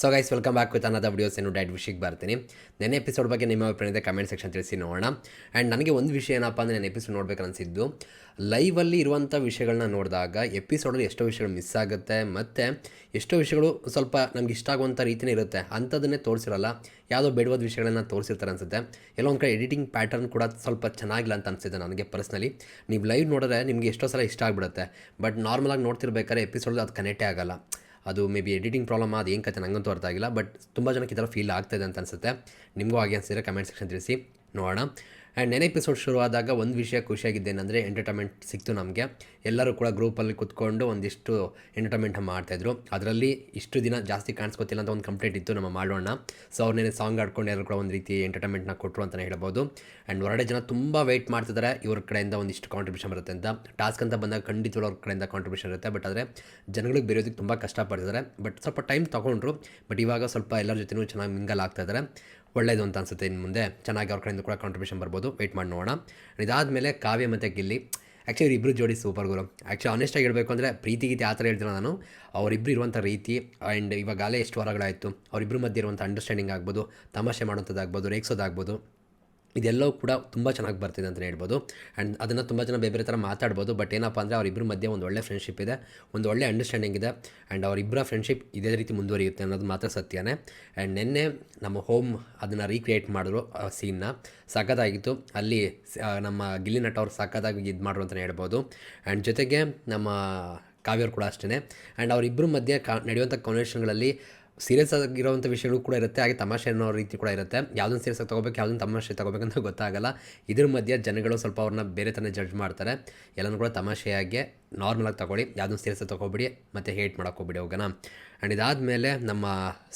So guys welcome back with ಅನ್ನದ videos ಏನು diet ವಿಷಯಕ್ಕೆ ಬರ್ತೀನಿ ನೆನೆ ಎಪಿಸೋಡ್ ಬಗ್ಗೆ ನಿಮ್ಮ ಅಭಿಪ್ರಾಯದ ಕಮೆಂಟ್ ಸೆಕ್ಷನ್ ತಿಳಿಸಿ ನೋಡೋಣ. ಆ್ಯಂಡ್ ನನಗೆ ಒಂದು ವಿಷಯ ಏನಪ್ಪ ಅಂದರೆ ನಾನು ಎಪಿಸೋಡ್ ನೋಡ್ಬೇಕು ಅನಿಸಿದ್ದು. ಲೈವಲ್ಲಿ ಇರುವಂಥ ವಿಷಯಗಳನ್ನ ನೋಡಿದಾಗ ಎಪಿಸೋಡಲ್ಲಿ ಎಷ್ಟೋ ವಿಷಯಗಳು ಮಿಸ್ ಆಗುತ್ತೆ, ಮತ್ತು ಎಷ್ಟೋ ವಿಷಯಗಳು ಸ್ವಲ್ಪ ನಮ್ಗೆ ಇಷ್ಟ ಆಗುವಂಥ ರೀತಿಯೇ ಇರುತ್ತೆ. ಅಂಥದ್ದನ್ನೇ ತೋರಿಸಿರಲ್ಲ. ಯಾವುದೋ ಬೇಡವಾದ ವಿಷಯಗಳನ್ನ ತೋರಿಸಿರ್ತಾರೆ ಅನಿಸುತ್ತೆ. ಎಲ್ಲೋ ಒಂದು ಕಡೆ ಎಡಿಟಿಂಗ್ ಪ್ಯಾಟರ್ನ್ ಕೂಡ ಸ್ವಲ್ಪ ಚೆನ್ನಾಗಿಲ್ಲ ಅಂತ ಅನಿಸಿದೆ ನನಗೆ ಪರ್ಸ್ನಲಿ ನೀವು ಲೈವ್ ನೋಡಿದ್ರೆ ನಿಮಗೆ ಎಷ್ಟೋ ಸಲ ಇಷ್ಟ ಆಗಿಬಿಡುತ್ತೆ. ಬಟ್ ನಾರ್ಮಲಾಗಿ ನೋಡ್ತಿರ್ಬೇಕಾದ್ರೆ ಎಪಿಸೋಡ್ ಅದು ಕನೆಕ್ಟೇ ಆಗಲ್ಲ. ಅದು ಮೇ ಬಿ ಎಡಿಟಿಂಗ್ ಪ್ರಾಬ್ಲಮ್ ಅದು ಏನು ಕತೆ ನನಗಂತೂ ಅರ್ಥ ಆಗಿಲ್ಲ ಬಟ್ ತುಂಬ ಜನಕ್ಕೆ ಈ ಥರ ಫೀಲ್ ಆಗ್ತಾಯಿದೆ ಅಂತ ಅನಿಸುತ್ತೆ. ನಿಮಗೂ ಹಾಗೆ ಅನಿಸಿದ್ರೆ ಕಮೆಂಟ್ ಸೆಕ್ಷನ್ ತಿಳಿಸಿ. ನೋಡೋಣ. ಆ್ಯಂಡ್ ನೆನೆ ಎಪಿಸೋಡ್ ಶುರುವಾದಾಗ ಒಂದು ವಿಷಯ ಖುಷಿಯಾಗಿದ್ದೇನೆಂದರೆ ಎಂಟರ್ಟೈನ್ಮೆಂಟ್ ಸಿಕ್ತು ನಮಗೆ. ಎಲ್ಲರೂ ಕೂಡ ಗ್ರೂಪಲ್ಲಿ ಕುತ್ಕೊಂಡು ಒಂದಿಷ್ಟು ಎಂಟರ್ಟೈನ್ಮೆಂಟ್ ಮಾಡ್ತಾಯಿದ್ರು. ಅದರಲ್ಲಿ ಇಷ್ಟು ದಿನ ಜಾಸ್ತಿ ಕಾಣಿಸ್ಕೊತಿಲ್ಲ ಅಂತ ಒಂದು ಕಂಪ್ಲೇಂಟ್ ಇತ್ತು ನಮ್ಮ ಮಾಡೋಣ ಸೊ ಅವ್ರನ್ನೇ ಸಾಂಗ್ ಆಡ್ಕೊಂಡು ಎಲ್ಲರೂ ಕೂಡ ಒಂದು ರೀತಿ ಎಂಟರ್ಟೈನ್ಮೆಂಟ್ನ ಕೊಟ್ಟರು ಅಂತಲೇ ಹೇಳ್ಬೋದು. ಆ್ಯಂಡ್ ಹೊರಡೆ ಜನ ತುಂಬ ವೆಯ್ಟ್ ಮಾಡ್ತಿದ್ದಾರೆ ಇವ್ರ ಕಡೆಯಿಂದ ಒಂದಿಷ್ಟು ಕಾಂಟ್ರಿಬ್ಯೂಷನ್ ಬರುತ್ತೆ ಅಂತ. ಟಾಸ್ಕ್ ಅಂತ ಬಂದಾಗ ಖಂಡಿತವಾಗ್ಲೂ ಅವ್ರ ಕಡೆಯಿಂದ ಕಾಂಟ್ರಿಬ್ಯೂಷನ್ ಇರುತ್ತೆ. ಬಟ್ ಆದರೆ ಜನಗಳಿಗೆ ಬೇರೆಯೋದಕ್ಕೆ ತುಂಬ ಕಷ್ಟಪಡ್ತಿದ್ದಾರೆ ಬಟ್ ಸ್ವಲ್ಪ ಟೈಮ್ ತೊಗೊಂಡ್ರು. ಬಟ್ ಇವಾಗ ಸ್ವಲ್ಪ ಎಲ್ಲರ ಜೊತೆನೂ ಚೆನ್ನಾಗಿ ಮಿಂಗಲ್ ಆಗ್ತಾ ಒಳ್ಳೇದು ಅಂತ ಅನಿಸುತ್ತೆ ಇನ್ನು ಮುಂದೆ. ಚೆನ್ನಾಗಿ ಅವ್ರ ಕಡೆಯಿಂದ ಕೂಡ ಕಾಂಟ್ರಿಬ್ಯೂಷನ್ ಬರ್ಬೋದು. ವೆಯ್ಟ್ ಮಾಡಿ ನೋಡೋಣ. ಇದಾದಮೇಲೆ ಕಾವ್ಯ ಮತ್ತು ಗಿಲ್ಲಿ. ಆ್ಯಕ್ಚುಲಿ ಇಬ್ಬರು ಜೋಡಿ ಸೂಪರ್ ಗುರು. ಆ್ಯಕ್ಚುಲಿ ಆನೆಸ್ಟಾಗಿ ಹೇಳಬೇಕು ಅಂದರೆ ಪ್ರೀತಿ ಗೀತೆ ಆ ಥರ ಹೇಳ್ತೀನಿ ನಾನು. ಅವರಿಬ್ಬರು ಇರುವಂಥ ರೀತಿ ಆ್ಯಂಡ್ ಇವಾಗಲೇ ಎಷ್ಟು ವಾರಗಳಾಯಿತು ಅವರಿಬ್ಬರ ಮಧ್ಯೆ ಇರುವಂಥ ಅಂಡರ್ಸ್ಟ್ಯಾಂಡಿಂಗ್ ಆಗ್ಬೋದು, ತಮಾಷೆ ಮಾಡುವಂಥದ್ದಾಗ್ಬೋದು, ರೇಗಿಸೋದಾಗ್ಬೋದು. ಇದೆಲ್ಲವೂ ಕೂಡ ತುಂಬ ಚೆನ್ನಾಗಿ ಬರ್ತಿದೆ ಅಂತಲೇ ಹೇಳ್ಬೋದು. ಆ್ಯಂಡ್ ಅದನ್ನು ತುಂಬ ಜನ ಬೇರೆ ಬೇರೆ ಥರ ಮಾತಾಡ್ಬೋದು. ಬಟ್ ಏನಪ್ಪ ಅಂದರೆ ಅವರಿಬ್ಬರ ಮಧ್ಯೆ ಒಂದು ಒಳ್ಳೆ ಫ್ರೆಂಡ್ಶಿಪ್ ಇದೆ, ಒಂದು ಒಳ್ಳೆ ಅಂಡರ್ಸ್ಟ್ಯಾಂಡಿಂಗ್ ಇದೆ. ಆ್ಯಂಡ್ ಅವರಿಬ್ಬರ ಫ್ರೆಂಡ್ಶಿಪ್ ಇದೇ ರೀತಿ ಮುಂದುವರಿಯುತ್ತೆ ಅನ್ನೋದು ಮಾತ್ರ ಸತ್ಯನೇ. ಆ್ಯಂಡ್ ನಿನ್ನೆ ನಮ್ಮ ಹೋಮ್ ಅದನ್ನು ರೀಕ್ರಿಯೇಟ್ ಮಾಡಿದ್ರು ಆ ಸೀನ್ನ ಸಖತ್ತಾಗಿತ್ತು. ಅಲ್ಲಿ ನಮ್ಮ ಗಿಲ್ಲಿ ನಟ ಅವ್ರು ಸಖತ್ತಾಗಿ ಇದು ಮಾಡ್ರು ಅಂತಲೇ ಹೇಳ್ಬೋದು. ಆ್ಯಂಡ್ ಜೊತೆಗೆ ನಮ್ಮ ಕಾವ್ಯರು ಕೂಡ ಅಷ್ಟೇ ಆ್ಯಂಡ್ ಅವರಿಬ್ಬರ ಮಧ್ಯೆ ಕಾ, ನಡೆಯುವಂಥ ಕಾನ್ವರ್ಸೇಷನ್ಗಳಲ್ಲಿ ಸೀರಿಯಸ್ ಆಗಿರುವಂಥ ವಿಷಯಗಳು ಕೂಡ ಇರುತ್ತೆ, ಹಾಗೆ ತಮಾಷೆ ಅನ್ನೋ ರೀತಿ ಕೂಡ ಇರುತ್ತೆ. ಯಾವುದನ್ನು ಸೀರಿಯಸ್ ಆಗಿ ತೊಗೋಬೇಕು, ಯಾವುದನ್ನು ತಮಾಷೆ ತೊಗೋಬೇಕಂತ ಗೊತ್ತಾಗಲ್ಲ. ಇದ್ರ ಮಧ್ಯೆ ಜನಗಳು ಸ್ವಲ್ಪ ಅವ್ರನ್ನ ಬೇರೆ ಥರ ಜಡ್ಜ್ ಮಾಡ್ತಾರೆ. ಎಲ್ಲನೂ ಕೂಡ ತಮಾಷೆಯಾಗಿ ನಾರ್ಮಲಾಗಿ ತೊಗೊಳ್ಳಿ. ಯಾವುದನ್ನು ಸೀರಿಯಸ್ ತೊಗೊಬಿಡಿ, ಮತ್ತು ಹೇಟ್ ಮಾಡೋಕೆ ಹೋಗ್ಬಿಡಿ ಹೋಗೋಣ ಆ್ಯಂಡ್ ಇದಾದಮೇಲೆ ನಮ್ಮ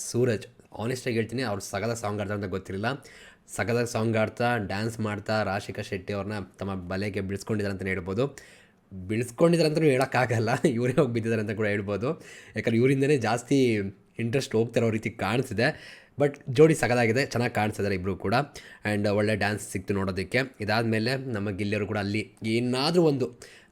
ಸೂರಜ್ ಆನೆಸ್ಟಾಗಿ ಹೇಳ್ತೀನಿ, ಅವ್ರು ಸಗದ ಸಾಂಗ್ ಆಡ್ತಾರೆ ಅಂತ ಗೊತ್ತಿರಲಿಲ್ಲ. ಸಗದ ಸಾಂಗ್ ಆಡ್ತಾ ಡ್ಯಾನ್ಸ್ ಮಾಡ್ತಾ, ರಾಶಿಕಾ ಶೆಟ್ಟಿ ಅವ್ರನ್ನ ತಮ್ಮ ಬಲೆಗೆ ಬಿಡಿಸ್ಕೊಂಡಿದ್ದಾರೆ ಅಂತಲೇ ಹೇಳ್ಬೋದು. ಬಿಡಿಸ್ಕೊಂಡಿದ್ದಾರೆ ಅಂತಲೂ ಹೇಳೋಕ್ಕಾಗಲ್ಲ, ಇವರೇ ಹೋಗಿ ಬಿದ್ದಿದ್ದಾರೆ ಅಂತ ಕೂಡ ಹೇಳ್ಬೋದು. ಯಾಕಂದ್ರೆ ಇವರಿಂದನೇ ಜಾಸ್ತಿ ಇಂಟ್ರೆಸ್ಟ್ ಹೋಗ್ತಿರೋ ರೀತಿ ಕಾಣಿಸಿದೆ ಬಟ್ ಜೋಡಿ ಸಗದಾಗಿದೆ, ಚೆನ್ನಾಗಿ ಕಾಣಿಸ್ತಿದ್ದಾರೆ ಇಬ್ಬರು ಕೂಡ. ಆ್ಯಂಡ್ ಒಳ್ಳೆ ಡ್ಯಾನ್ಸ್ ಸಿಕ್ತು ನೋಡೋದಕ್ಕೆ. ಇದಾದಮೇಲೆ ನಮ್ಮ ಗಿಲ್ಲಿಯವರು ಕೂಡ ಅಲ್ಲಿ ಏನಾದರೂ ಒಂದು